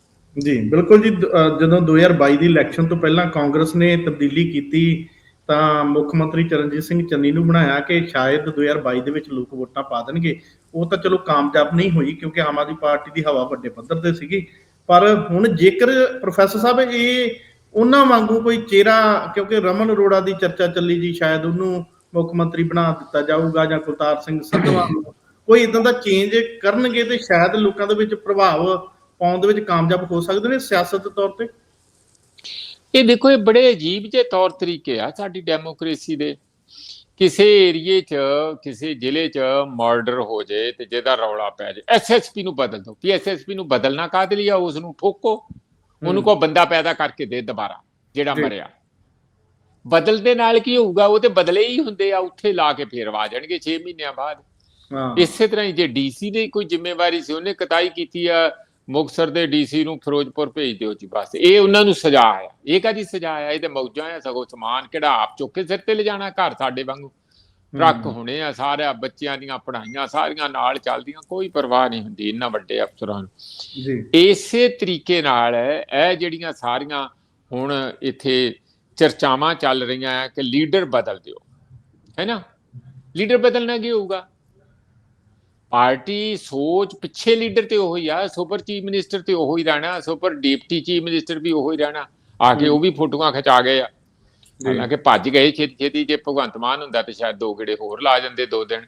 ਜੀ ਬਿਲਕੁਲ ਜੀ। ਜਦੋਂ 2022 ਦੀ ਇਲੈਕਸ਼ਨ ਤੋਂ ਪਹਿਲਾਂ ਕਾਂਗਰਸ ਨੇ ਤਬਦੀਲੀ ਕੀਤੀ ਤਾਂ ਮੁੱਖ ਮੰਤਰੀ ਚਰਨਜੀਤ ਸਿੰਘ ਚੰਨੀ ਨੂੰ ਬਣਾਇਆ ਕਿ ਸ਼ਾਇਦ 2022 ਦੇ ਵਿੱਚ ਲੋਕ ਵੋਟਾਂ ਪਾ ਦੇਣਗੇ। ਉਹ ਤਾਂ ਚਲੋ ਕਾਮਯਾਬ ਨਹੀਂ ਹੋਈ ਕਿਉਂਕਿ ਆਮ ਆਦਮੀ ਪਾਰਟੀ ਦੀ ਹਵਾ ਵੱਡੇ ਪੱਧਰ ਤੇ ਸੀਗੀ। ਪਰ ਹੁਣ ਜੇਕਰ ਪ੍ਰੋਫੈਸਰ ਸਾਹਿਬ ਇਹ ਉਹਨਾਂ ਵਾਂਗੂ ਕੋਈ ਚਿਹਰਾ, ਕਿਉਂਕਿ ਰਮਨ ਅਰੋੜਾ ਦੀ ਚਰਚਾ ਚੱਲੀ ਜੀ, ਸ਼ਾਇਦ ਉਹਨੂੰ ਮੁੱਖ ਮੰਤਰੀ ਬਣਾ ਦਿੱਤਾ ਜਾਊਗਾ ਜਾਂ ਕੁਲਤਾਰ ਸਿੰਘ ਸੰਧਵਾ ਕੋਈ ਇਦਾਂ ਦਾ ਚੇਂਜ ਕਰਨਗੇ ਤੇ ਸ਼ਾਇਦ ਲੋਕਾਂ ਦੇ ਵਿੱਚ ਪ੍ਰਭਾਵ ਪਾਉਣ ਦੇ ਵਿੱਚ ਕਾਮਯਾਬ ਹੋ ਸਕਦੇ ਨੇ ਸਿਆਸਤ ਦੇ ਤੌਰ ਤੇ। ਇਹ ਦੇਖੋ, ਇਹ ਬੜੇ ਅਜੀਬ ਜਿਹੇ ਤੌਰ ਤਰੀਕੇ ਆ ਸਾਡੀ ਡੈਮੋਕ੍ਰੇਸੀ ਦੇ। ਕਿਸੇ ਏਰੀਏ 'ਚ ਕਿਸੇ ਜ਼ਿਲ੍ਹੇ 'ਚ ਮਰਡਰ ਹੋ ਜੇ ਤੇ ਜਿਹਦਾ ਰੌਲਾ ਪੈ ਜੇ ਐਸਐਸਪੀ ਨੂੰ ਬਦਲ ਦਿਓ। ਪੀਐਸਐਸਪੀ ਨੂੰ ਬਦਲਣਾ ਕਾਹਦੇ ਲਈ ਆ? ਉਸ ਨੂੰ ਠੋਕੋ। ਉਹਨੂੰ ਕੋ ਬੰਦਾ ਪੈਦਾ ਕਰਕੇ ਦੇ ਦੁਬਾਰਾ ਜਿਹੜਾ। ਮਰਿਆ। ਬਦਲਦੇ ਨਾਲ ਕੀ ਹੋਊਗਾ? ਉਹ ਤੇ ਬਦਲੇ ਹੀ ਹੁੰਦੇ ਆ। ਉੱਥੇ ਲਾ ਕੇ ਫੇਰ ਆ ਜਾਣਗੇ 6 ਮਹੀਨਿਆਂ ਬਾਅਦ। ਇਸੇ ਤਰ੍ਹਾਂ ਹੀ ਜੇ ਡੀਸੀ ਦੀ ਕੋਈ ਜ਼ਿੰਮੇਵਾਰੀ ਸੀ ਉਹਨੇ ਕਤਾਈ ਕੀਤੀ ਆ ਮੁਕਤਸਰ ਦੇ ਡੀਸੀ ਨੂੰ ਫਿਰੋਜ਼ਪੁਰ ਭੇਜ ਦਿਓ ਜੀ ਬਸ। ਇਹ ਉਹਨਾਂ ਨੂੰ ਸਜ਼ਾ ਆ ਇਹ ਕਾਦੀ ਸਜ਼ਾ ਆ ਇਹ ਤੇ ਮੌਜਾਂ ਆ ਸਗੋਂ ਸਮਾਨ ਕਿਹੜਾ ਆਪ ਚੁੱਕ ਕੇ ਸਿਰ ਤੇ ਲਿਜਾਣਾ ਘਰ ਸਾਡੇ ਵਾਂਗੂ? ਟਰੱਕ ਹੋਣੇ ਆ ਸਾਰਿਆਂ ਬੱਚਿਆਂ ਦੀਆਂ ਪੜ੍ਹਾਈਆਂ ਸਾਰੀਆਂ ਨਾਲ ਚੱਲਦੀਆਂ ਕੋਈ ਪਰਵਾਹ ਨਹੀਂ ਹੁੰਦੀ ਇਹਨਾਂ ਵੱਡੇ ਅਫਸਰਾਂ ਨੂੰ। ਜੀ। ਇਸੇ ਤਰੀਕੇ ਨਾਲ ਇਹ ਜਿਹੜੀਆਂ ਸਾਰੀਆਂ ਹੁਣ ਇੱਥੇ ਚਰਚਾਵਾਂ ਚੱਲ ਰਹੀਆਂ ਆ ਕਿ ਲੀਡਰ ਬਦਲ ਦਿਓ। ਹੈ ਨਾ? ਲੀਡਰ ਬਦਲਣਾ ਕੀ ਹੋਊਗਾ? ਪਾਰਟੀ ਸੋਚ ਪਿੱਛੇ ਲੀਡਰ ਤੇ ਉਹੀ ਆ ਸੁਪਰ ਚੀਫ ਮਿਨਿਸਟਰ ਤੇ ਉਹੀ ਰਹਿਣਾ ਸੁਪਰ ਡਿਪਟੀ ਚੀਫ ਮਿਨਿਸਟਰ ਵੀ ਉਹੀ ਰਹਿਣਾ ਆ ਕੇ ਉਹ ਵੀ ਫੋਟੋਆਂ ਖਿਚਾ ਗਏ ਆ। ਹਾਲਾਂਕਿ ਭੱਜ ਗਏ ਛੇਤੀ ਛੇਤੀ ਜੇ ਭਗਵੰਤ ਮਾਨ ਹੁੰਦਾ ਤੇ ਸ਼ਾਇਦ ਦੋ ਗੇੜੇ ਹੋਰ ਲਾ ਜਾਂਦੇ ਦੋ ਦਿਨ।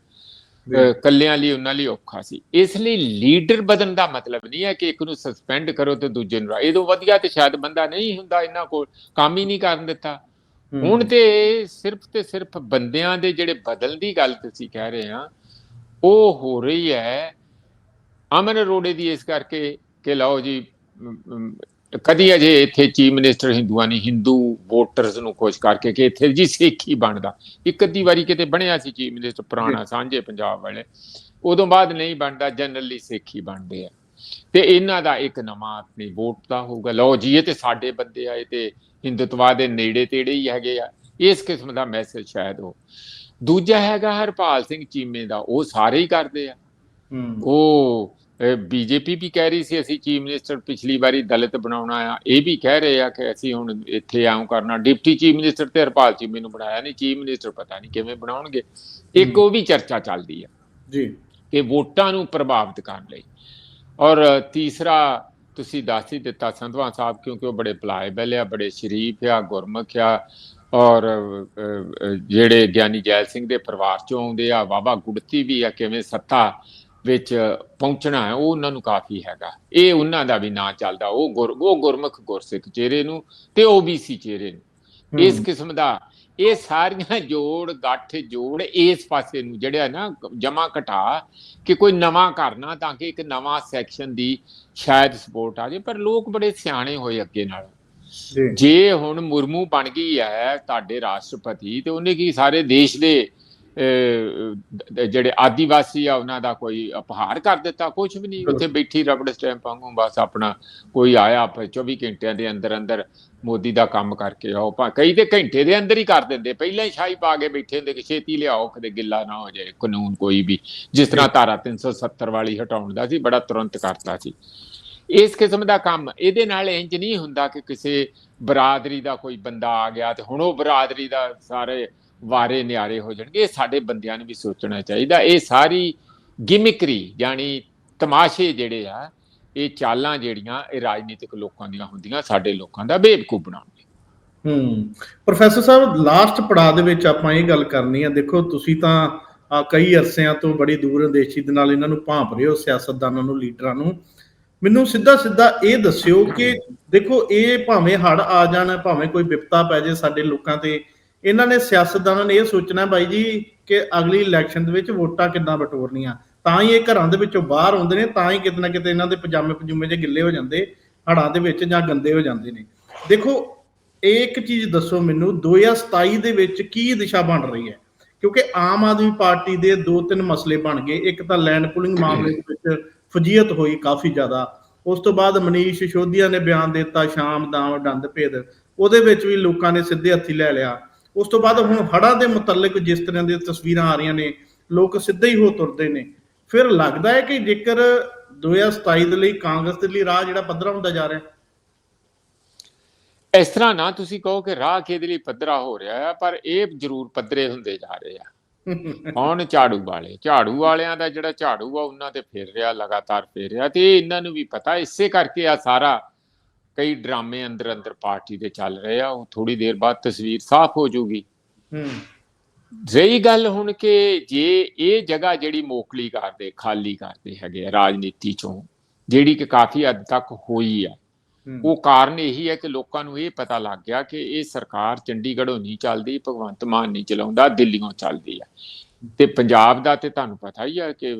ਕੱਲਿਆਂ ਲਈ ਉਹਨਾਂ ਲਈ ਔਖਾ ਸੀ। ਇਸ ਲਈ ਲੀਡਰ ਬਦਲਣ ਦਾ ਮਤਲਬ ਨਹੀਂ ਹੈ ਕਿ ਇੱਕ ਨੂੰ ਸਸਪੈਂਡ ਕਰੋ ਤੇ ਦੂਜੇ ਨੂੰ ਇਹ ਤੋਂ ਵਧੀਆ ਤੇ ਸ਼ਾਇਦ ਬੰਦਾ ਨਹੀਂ ਹੁੰਦਾ ਇਹਨਾਂ ਕੋਲ ਕੰਮ ਹੀ ਨਹੀਂ ਕਰਨ ਦਿੱਤਾ। ਹੁਣ ਤੇ ਸਿਰਫ ਤੇ ਸਿਰਫ ਬੰਦਿਆਂ ਦੇ ਜਿਹੜੇ ਬਦਲ ਦੀ ਗੱਲ ਤੁਸੀਂ ਕਹਿ ਰਹੇ ਆ ਉਹ ਹੋ ਰਹੀ ਹੈ। ਅਮਨ ਅਰੋੜੇ ਦੀ ਇਸ ਕਰਕੇ ਕਿ ਲਓ ਜੀ ਕਦੀ ਅਜੇ ਇੱਥੇ ਚੀਫ ਮਿਨਿਸਟਰ ਹਿੰਦੂਆਂ ਨੇ ਹਿੰਦੂ ਵੋਟਰਸ ਨੂੰ ਖੁਸ਼ ਕਰਕੇ ਕਿ ਇੱਥੇ ਜੀ ਸਿੱਖ ਹੀ ਬਣਦਾ। ਇੱਕ ਅੱਧੀ ਵਾਰੀ ਕਿਤੇ ਬਣਿਆ ਸੀ ਚੀਫ ਮਿਨਿਸਟਰ ਪੁਰਾਣਾ ਸਾਂਝੇ ਪੰਜਾਬ ਵਾਲੇ। ਉਦੋਂ ਬਾਅਦ ਨਹੀਂ ਬਣਦਾ ਜਨਰਲੀ ਸਿੱਖ ਹੀ ਬਣਦੇ ਆ। ਤੇ ਇਹਨਾਂ ਦਾ ਇੱਕ ਨਵਾਂ ਆਪਣੀ ਵੋਟ ਦਾ ਹੋਊਗਾ। ਲਓ ਜੀ ਇਹ ਤੇ ਸਾਡੇ ਬੰਦੇ ਆ ਇਹ ਤੇ ਹਿੰਦੂਤਵਾ ਦੇ ਨੇੜੇ ਤੇੜੇ ਹੀ ਹੈਗੇ ਆ। ਇਸ ਕਿਸਮ ਦਾ ਮੈਸੇਜ ਸ਼ਾਇਦ ਉਹ ਦੂਜਾ ਹੈਗਾ ਹਰਪਾਲ ਸਿੰਘ ਚੀਮੇ ਦਾ ਉਹ ਸਾਰੇ ਹੀ ਕਰਦੇ ਆ। ਉਹ ਬੀਜੇਪੀ ਵੀ ਕਹਿ ਰਹੀ ਸੀ ਅਸੀਂ ਚੀਫ ਮਿਨਿਸਟਰ ਪਿਛਲੀ ਵਾਰੀ ਦਲਿਤ ਬਣਾਉਣਾ ਆ ਇਹ ਵੀ ਕਹਿ ਰਹੇ ਆ ਕਿ ਅਸੀਂ ਹੁਣ ਇੱਥੇ ਆਉਂ ਕਰਨਾ। ਡਿਪਟੀ ਚੀਫ ਮਿਨਿਸਟਰ ਤੇ ਹਰਪਾਲ ਚੀਮੇ ਨੂੰ ਬਣਾਇਆ ਨਹੀਂ ਚੀਫ ਮਿਨਿਸਟਰ ਪਤਾ ਨਹੀਂ ਕਿਵੇਂ ਬਣਾਉਣਗੇ। ਇੱਕ ਉਹ ਵੀ ਚਰਚਾ ਚੱਲਦੀ ਆ ਜੀ। ਕਿ ਵੋਟਾਂ ਨੂੰ ਪ੍ਰਭਾਵਿਤ ਕਰਨ ਲਈ। ਔਰ ਤੀਸਰਾ ਤੁਸੀਂ ਦੱਸ ਹੀ ਦਿੱਤਾ ਸੰਧਵਾ ਸਾਹਿਬ ਕਿਉਂਕਿ ਉਹ ਬੜੇ ਪਲਾਏਬਲ ਆ ਬੜੇ ਸ਼ਰੀਫ ਆ ਗੁਰਮੁਖ ਆ। ਔਰ ਜਿਹੜੇ ਗਿਆਨੀ ਜੈਲ ਸਿੰਘ ਦੇ ਪਰਿਵਾਰ ਚੋਂ ਆਉਂਦੇ ਆ ਵਾਵਾ ਗੁੜਤੀ ਵੀ ਆ ਕਿਵੇਂ ਸੱਤਾ ਵਿੱਚ ਪਹੁੰਚਣਾ ਹੈ ਉਹ ਉਹਨਾਂ ਨੂੰ ਕਾਫੀ ਹੈਗਾ। ਇਹ ਉਹਨਾਂ ਦਾ ਵੀ ਨਾਂ ਚੱਲਦਾ ਉਹ ਗੁਰ ਉਹ ਗੁਰਮੁਖ ਗੁਰਸਿੱਖ ਚਿਹਰੇ ਨੂੰ ਤੇ ਓਬੀਸੀ ਚਿਹਰੇ ਨੂੰ। ਇਸ ਕਿਸਮ ਦਾ ਇਹ ਸਾਰੀਆਂ ਜੋੜ ਗੱਠ ਜੋੜ ਇਸ ਪਾਸੇ ਨੂੰ ਜਿਹੜਾ ਨਾ ਜਮਾ ਘਟਾ ਕਿ ਕੋਈ ਨਵਾਂ ਕਰਨਾ ਤਾਂ ਕਿ ਇੱਕ ਨਵਾਂ ਸੈਕਸ਼ਨ ਦੀ ਸ਼ਾਇਦ ਸਪੋਰਟ ਆ ਜੇ ਪਰ ਲੋਕ ਬੜੇ ਸਿਆਣੇ ਹੋਏ ਅੱਗੇ ਨਾਲ। ਜੀ। ਹੁਣ ਮੁਰਮੂ ਬਣ ਗਈ ਹੈ ਤੁਹਾਡੇ ਰਾਸ਼ਟਰਪਤੀ ਤੇ ਉਹਨੇ ਕੀ ਸਾਰੇ ਦੇਸ਼ ਦੇ ਜਿਹੜੇ ਆਦੀਵਾਸੀ ਆ ਉਹਨਾਂ ਦਾ ਕੋਈ ਅਪਹਾਰ ਕਰ ਦਿੱਤਾ? ਕੁਝ ਵੀ ਨਹੀਂ। ਉੱਥੇ ਬੈਠੀ ਰਬੜ ਸਟੈਂਪ ਵਾਂਗੂ ਬਸ ਆਪਣਾ ਕੋਈ ਆਇਆ ਪ- 24 ਘੰਟਿਆਂ ਦੇ ਅੰਦਰ ਅੰਦਰ ਮੋਦੀ ਦਾ ਕੰਮ ਕਰਕੇ ਆਓ। ਭਾ ਕਈ ਤੇ ਘੰਟੇ ਦੇ ਅੰਦਰ ਹੀ ਕਰ ਦਿੰਦੇ। ਪਹਿਲਾਂ ਹੀ ਸ਼ਾਹੀ ਪਾ ਕੇ ਬੈਠੇ ਹੁੰਦੇ ਕਿ ਛੇਤੀ ਲਿਆਓ ਕਦੇ ਗਿੱਲਾ ਨਾ ਹੋ ਜਾਏ ਕਾਨੂੰਨ ਕੋਈ ਵੀ। ਜਿਸ ਤਰ੍ਹਾਂ ਧਾਰਾ 370 ਵਾਲੀ ਹਟਾਉਣ ਦਾ ਸੀ ਬੜਾ ਤੁਰੰਤ ਕਰਤਾ ਸੀ। ਇਸ ਕਿਸਮ ਦਾ ਕੰਮ। ਇਹਦੇ ਨਾਲ ਇੰਜ ਨਹੀਂ ਹੁੰਦਾ ਕਿ ਕਿਸੇ ਬਰਾਦਰੀ ਦਾ ਕੋਈ ਬੰਦਾ ਆ ਗਿਆ ਤੇ ਹੁਣ ਉਹ ਬਰਾਦਰੀ ਦਾ ਸਾਰੇ ਵਾਰੇ ਨਿਆਰੇ ਹੋ ਜਾਣਗੇ। ਇਹ ਸਾਡੇ ਬੰਦਿਆਂ ਨੂੰ ਵੀ ਸੋਚਣਾ ਚਾਹੀਦਾ। ਇਹ ਸਾਰੀ ਗਿਮਿਕਰੀ ਯਾਨੀ ਤਮਾਸ਼ੇ ਜਿਹੜੇ ਆ, ਇਹ ਚਾਲਾਂ ਜਿਹੜੀਆਂ ਇਹ ਰਾਜਨੀਤਿਕ ਲੋਕਾਂ ਦੀਆਂ ਹੁੰਦੀਆਂ, ਸਾਡੇ ਲੋਕਾਂ ਦਾ ਬੇਵਕੂਫ ਬਣਾਉਣ ਹੂੰ। ਪ੍ਰੋਫੈਸਰ ਸਾਹਿਬ, ਲਾਸਟ ਪੜਾਅ ਦੇ ਵਿੱਚ ਆਪਾਂ ਇਹ ਗੱਲ ਕਰਨੀ ਆ। ਦੇਖੋ, ਤੁਸੀਂ ਤਾਂ ਕਈ ਅਰਸਿਆਂ ਤੋਂ ਬੜੀ ਦੂਰ ਅੰਦੇਸ਼ੀ ਦੇ ਨਾਲ ਇਹਨਾਂ ਨੂੰ ਭਾਂਪ ਰਹੇ ਹੋ, ਸਿਆਸਤਦਾਨਾਂ ਨੂੰ, ਲੀਡਰਾਂ ਨੂੰ। ਮੈਨੂੰ ਸਿੱਧਾ ਸਿੱਧਾ ਇਹ ਦੱਸਿਓ ਕਿ ਦੇਖੋ, ਇਹ ਭਾਵੇਂ ਹੜ ਆ ਜਾਣ, ਭਾਵੇਂ ਕੋਈ ਵਿਪਤਾ ਪੈ ਜਾਏ ਸਾਡੇ ਲੋਕਾਂ ਤੇ, ਇਹਨਾਂ ਨੇ ਸਿਆਸਤਦਾਨਾਂ ਨੇ ਇਹ ਸੋਚਣਾ ਬਾਈ ਜੀ ਕਿ ਅਗਲੀ ਇਲੈਕਸ਼ਨ ਦੇ ਵਿੱਚ ਵੋਟਾਂ ਕਿੱਦਾਂ ਬਟੋਰਨੀਆਂ। ਤਾਂ ਹੀ ਇਹ ਘਰਾਂ ਦੇ ਵਿੱਚੋਂ ਬਾਹਰ ਆਉਂਦੇ ਨੇ, ਤਾਂ ਹੀ ਕਿਤੇ ਨਾ ਕਿਤੇ ਇਹਨਾਂ ਦੇ ਪਜਾਮੇ ਪਜੂਮੇ ਜੇ ਗਿੱਲੇ ਹੋ ਜਾਂਦੇ ਹੜਾਂ ਦੇ ਵਿੱਚ ਜਾਂ ਗੰਦੇ ਹੋ ਜਾਂਦੇ ਨੇ। ਦੇਖੋ, ਇਹ ਇੱਕ ਚੀਜ਼ ਦੱਸੋ ਮੈਨੂੰ 2027 ਦੇ ਵਿੱਚ ਕੀ ਦਿਸ਼ਾ ਬਣ ਰਹੀ ਹੈ? ਕਿਉਂਕਿ ਆਮ ਆਦਮੀ ਪਾਰਟੀ ਦੇ ਦੋ ਤਿੰਨ ਮਸਲੇ ਬਣ ਗਏ। ਇੱਕ ਤਾਂ ਲੈਂਡ ਪੁਲਿੰਗ ਮਾਮਲੇ ਦੇ ਵਿੱਚ ਫਜੀਅਤ ਹੋਈ ਕਾਫੀ ਜ਼ਿਆਦਾ। ਉਸ ਤੋਂ ਬਾਅਦ ਮਨੀਸ਼ ਸਿਸੋਦੀਆ ਨੇ ਬਿਆਨ ਦਿੱਤਾ, ਸ਼ਾਮ ਦਾਮ ਡੰਦ ਭੇਦ। ਉਹਦੇ ਵਿੱਚ ਵੀ ਲੋਕਾਂ ਨੇ ਸਿੱਧੇ ਹੱਥੀ ਲੈ ਲਿਆ। ਉਸ ਤੋਂ ਬਾਅਦ ਹੁਣ ਹੜ੍ਹਾਂ ਦੇ ਮੁਤਲਕ ਜਿਸ ਤਰ੍ਹਾਂ ਦੀਆਂ ਤਸਵੀਰਾਂ ਆ ਰਹੀਆਂ ਨੇ, ਲੋਕ ਸਿੱਧੇ ਹੀ ਹੋ ਤੁਰਦੇ ਨੇ। ਫਿਰ ਲੱਗਦਾ ਹੈ ਕਿ ਜੇਕਰ 2027 ਦੇ ਲਈ ਕਾਂਗਰਸ ਦੇ ਲਈ ਰਾਹ ਜਿਹੜਾ ਪੱਧਰਾ ਹੁੰਦਾ ਜਾ ਰਿਹਾ ਇਸ ਤਰ੍ਹਾਂ ਨਾ ਤੁਸੀਂ ਕਹੋ ਕਿ ਰਾਹ ਕਿਹਦੇ ਲਈ ਪੱਧਰਾ ਹੋ ਰਿਹਾ ਹੈ ਪਰ ਇਹ ਜ਼ਰੂਰ ਪੱਧਰੇ ਹੁੰਦੇ ਜਾ ਰਹੇ ਆ। ਕੌਣ ਝਾੜੂ ਵਾਲੇ ਝਾੜੂ ਵਾਲਿਆਂ ਦਾ ਜਿਹੜਾ ਝਾੜੂ ਆ ਉਹਨਾਂ ਤੇ ਫੇਰ ਰਿਹਾ ਲਗਾਤਾਰ ਫੇਰ ਰਿਹਾ ਤੇ ਇਹ ਇਹਨਾਂ ਨੂੰ ਵੀ ਪਤਾ ਇਸੇ ਕਰਕੇ ਆ ਸਾਰਾ ਕਈ ਡਰਾਮੇ ਅੰਦਰ ਅੰਦਰ ਪਾਰਟੀ ਦੇ ਚੱਲ ਰਹੇ ਆ ਉਹ ਥੋੜੀ ਦੇਰ ਬਾਅਦ ਤਸਵੀਰ ਸਾਫ਼ ਹੋ ਜਾਊਗੀ ਹੂੰ। ਰਹੀ ਗੱਲ ਹੁਣ ਕਿ ਜੇ ਇਹ ਜਗ੍ਹਾ ਜਿਹੜੀ ਮੋਕਲੀ ਕਰਦੇ ਖਾਲੀ ਕਰਦੇ ਹੈਗੇ ਰਾਜਨੀਤੀ ਚੋਂ ਜਿਹੜੀ ਕਿ ਕਾਫੀ ਹੱਦ ਤੱਕ ਹੋਈ ਆ ਉਹ ਕਾਰਨ ਇਹੀ ਹੈ ਕਿ ਲੋਕਾਂ ਨੂੰ ਇਹ ਪਤਾ ਲੱਗ ਗਿਆ ਕਿ ਇਹ ਸਰਕਾਰ ਚੰਡੀਗੜ੍ਹੋਂ ਨਹੀਂ ਚੱਲਦੀ ਭਗਵੰਤ ਮਾਨ ਨਹੀਂ ਚਲਾਉਂਦਾ ਦਿੱਲੀੋਂ ਚੱਲਦੀ ਹੈ। ਤੇ ਪੰਜਾਬ ਦਾ ਤੇ ਤੁਹਾਨੂੰ ਪਤਾ ਹੀ ਹੈ ਕਿ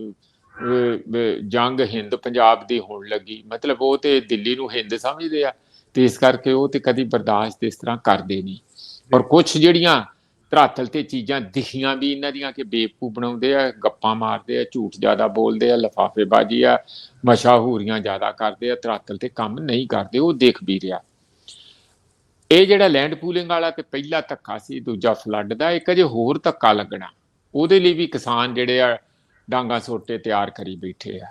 ਜੰਗ ਹਿੰਦ ਪੰਜਾਬ ਦੀ ਹੋਣ ਲੱਗੀ। ਮਤਲਬ ਉਹ ਤੇ ਦਿੱਲੀ ਨੂੰ ਹਿੰਦ ਸਮਝਦੇ ਆ ਤੇ ਇਸ ਕਰਕੇ ਉਹ ਤੇ ਕਦੀ ਬਰਦਾਸ਼ਤ ਇਸ ਤਰ੍ਹਾਂ ਕਰਦੇ ਨਹੀਂ। ਔਰ ਕੁਝ ਜਿਹੜੀਆਂ ਧਰਾਤਲ ਤੇ ਚੀਜ਼ਾਂ ਦਿਖੀਆਂ ਵੀ ਇਹਨਾਂ ਦੀਆਂ ਕਿ ਬੇਵਕੂ ਬਣਾਉਂਦੇ ਆ, ਗੱਪਾਂ ਮਾਰਦੇ ਆ, ਝੂਠ ਜ਼ਿਆਦਾ ਬੋਲਦੇ ਆ, ਲਫਾਫੇਬਾਜ਼ੀ ਆ, ਮਸ਼ਹੂਰੀਆਂ ਜ਼ਿਆਦਾ ਕਰਦੇ ਆ, ਧਰਾਤਲ ਤੇ ਕੰਮ ਨਹੀਂ ਕਰਦੇ, ਉਹ ਦੇਖ ਵੀ ਰਿਹਾ। ਇਹ ਜਿਹੜਾ ਲੈਂਡ ਪੂਲਿੰਗ ਵਾਲਾ ਤੇ ਪਹਿਲਾ ਧੱਕਾ ਸੀ, ਦੂਜਾ ਫਲੱਡ ਦਾ, ਇੱਕ ਅਜੇ ਹੋਰ ਧੱਕਾ ਲੱਗਣਾ। ਉਹਦੇ ਲਈ ਵੀ ਕਿਸਾਨ ਜਿਹੜੇ ਆ, ਡਾਂਗਾ ਸੋਟੇ ਤਿਆਰ ਕਰੀ ਬੈਠੇ ਆ।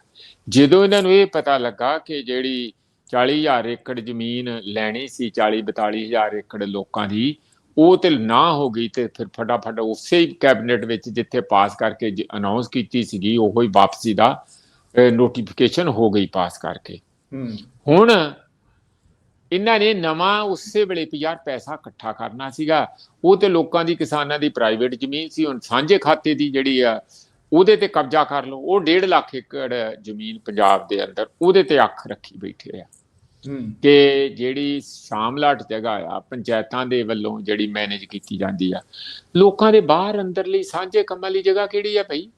ਜਦੋਂ ਇਹਨਾਂ ਨੂੰ ਇਹ ਪਤਾ ਲੱਗਾ ਕਿ ਜਿਹੜੀ 40000 ਏਕੜ ਜ਼ਮੀਨ ਲੈਣੀ ਸੀ 40 42000 ਏਕੜ ਲੋਕਾਂ ਦੀ ਉਹ ਤੇ ਨਾ ਹੋ ਗਈ ਤੇ ਫਿਰ ਫਟਾਫਟ ਉਸੇ ਹੀ ਕੈਬਨਿਟ ਵਿੱਚ ਜਿੱਥੇ ਪਾਸ ਕਰਕੇ ਅਨਾਉਂਸ ਕੀਤੀ ਸੀਗੀ ਉਹੋ ਹੀ ਵਾਪਸੀ ਦਾ ਨੋਟੀਫਿਕੇਸ਼ਨ ਹੋ ਗਈ ਪਾਸ ਕਰਕੇ। ਹੁਣ ਇਹਨਾਂ ਨੇ ਨਵਾਂ ਉਸੇ ਵੇਲੇ ਵੀ ਯਾਰ ਪੈਸਾ ਇਕੱਠਾ ਕਰਨਾ ਸੀਗਾ। ਉਹ ਤੇ ਲੋਕਾਂ ਦੀ ਕਿਸਾਨਾਂ ਦੀ ਪ੍ਰਾਈਵੇਟ ਜ਼ਮੀਨ ਸੀ ਹੁਣ ਸਾਂਝੇ ਖਾਤੇ ਦੀ ਜਿਹੜੀ ਆ ਉਹਦੇ ਤੇ ਕਬਜ਼ਾ ਕਰ ਲਓ। ਉਹ 1.5 ਲੱਖ ਏਕੜ ਜ਼ਮੀਨ ਪੰਜਾਬ ਦੇ ਅੰਦਰ ਉਹਦੇ ਤੇ ਅੱਖ ਰੱਖੀ ਬੈਠੇ ਆ। ਕਿ ਜਿਹੜੀ ਸ਼ਾਮਲਾਟ ਜਗ੍ਹਾ ਆ, ਪੰਚਾਇਤਾਂ ਦੇ ਵੱਲੋਂ ਜਿਹੜੀ ਮੈਨੇਜ ਕੀਤੀ ਜਾਂਦੀ ਆ, ਲੋਕਾਂ ਦੇ ਬਾਹਰ ਅੰਦਰਲੀ ਸਾਂਝੇ ਕੰਮਾਂ ਲਈ ਜਗ੍ਹਾ ਕਿਹੜੀ ਆ ਭਾਈ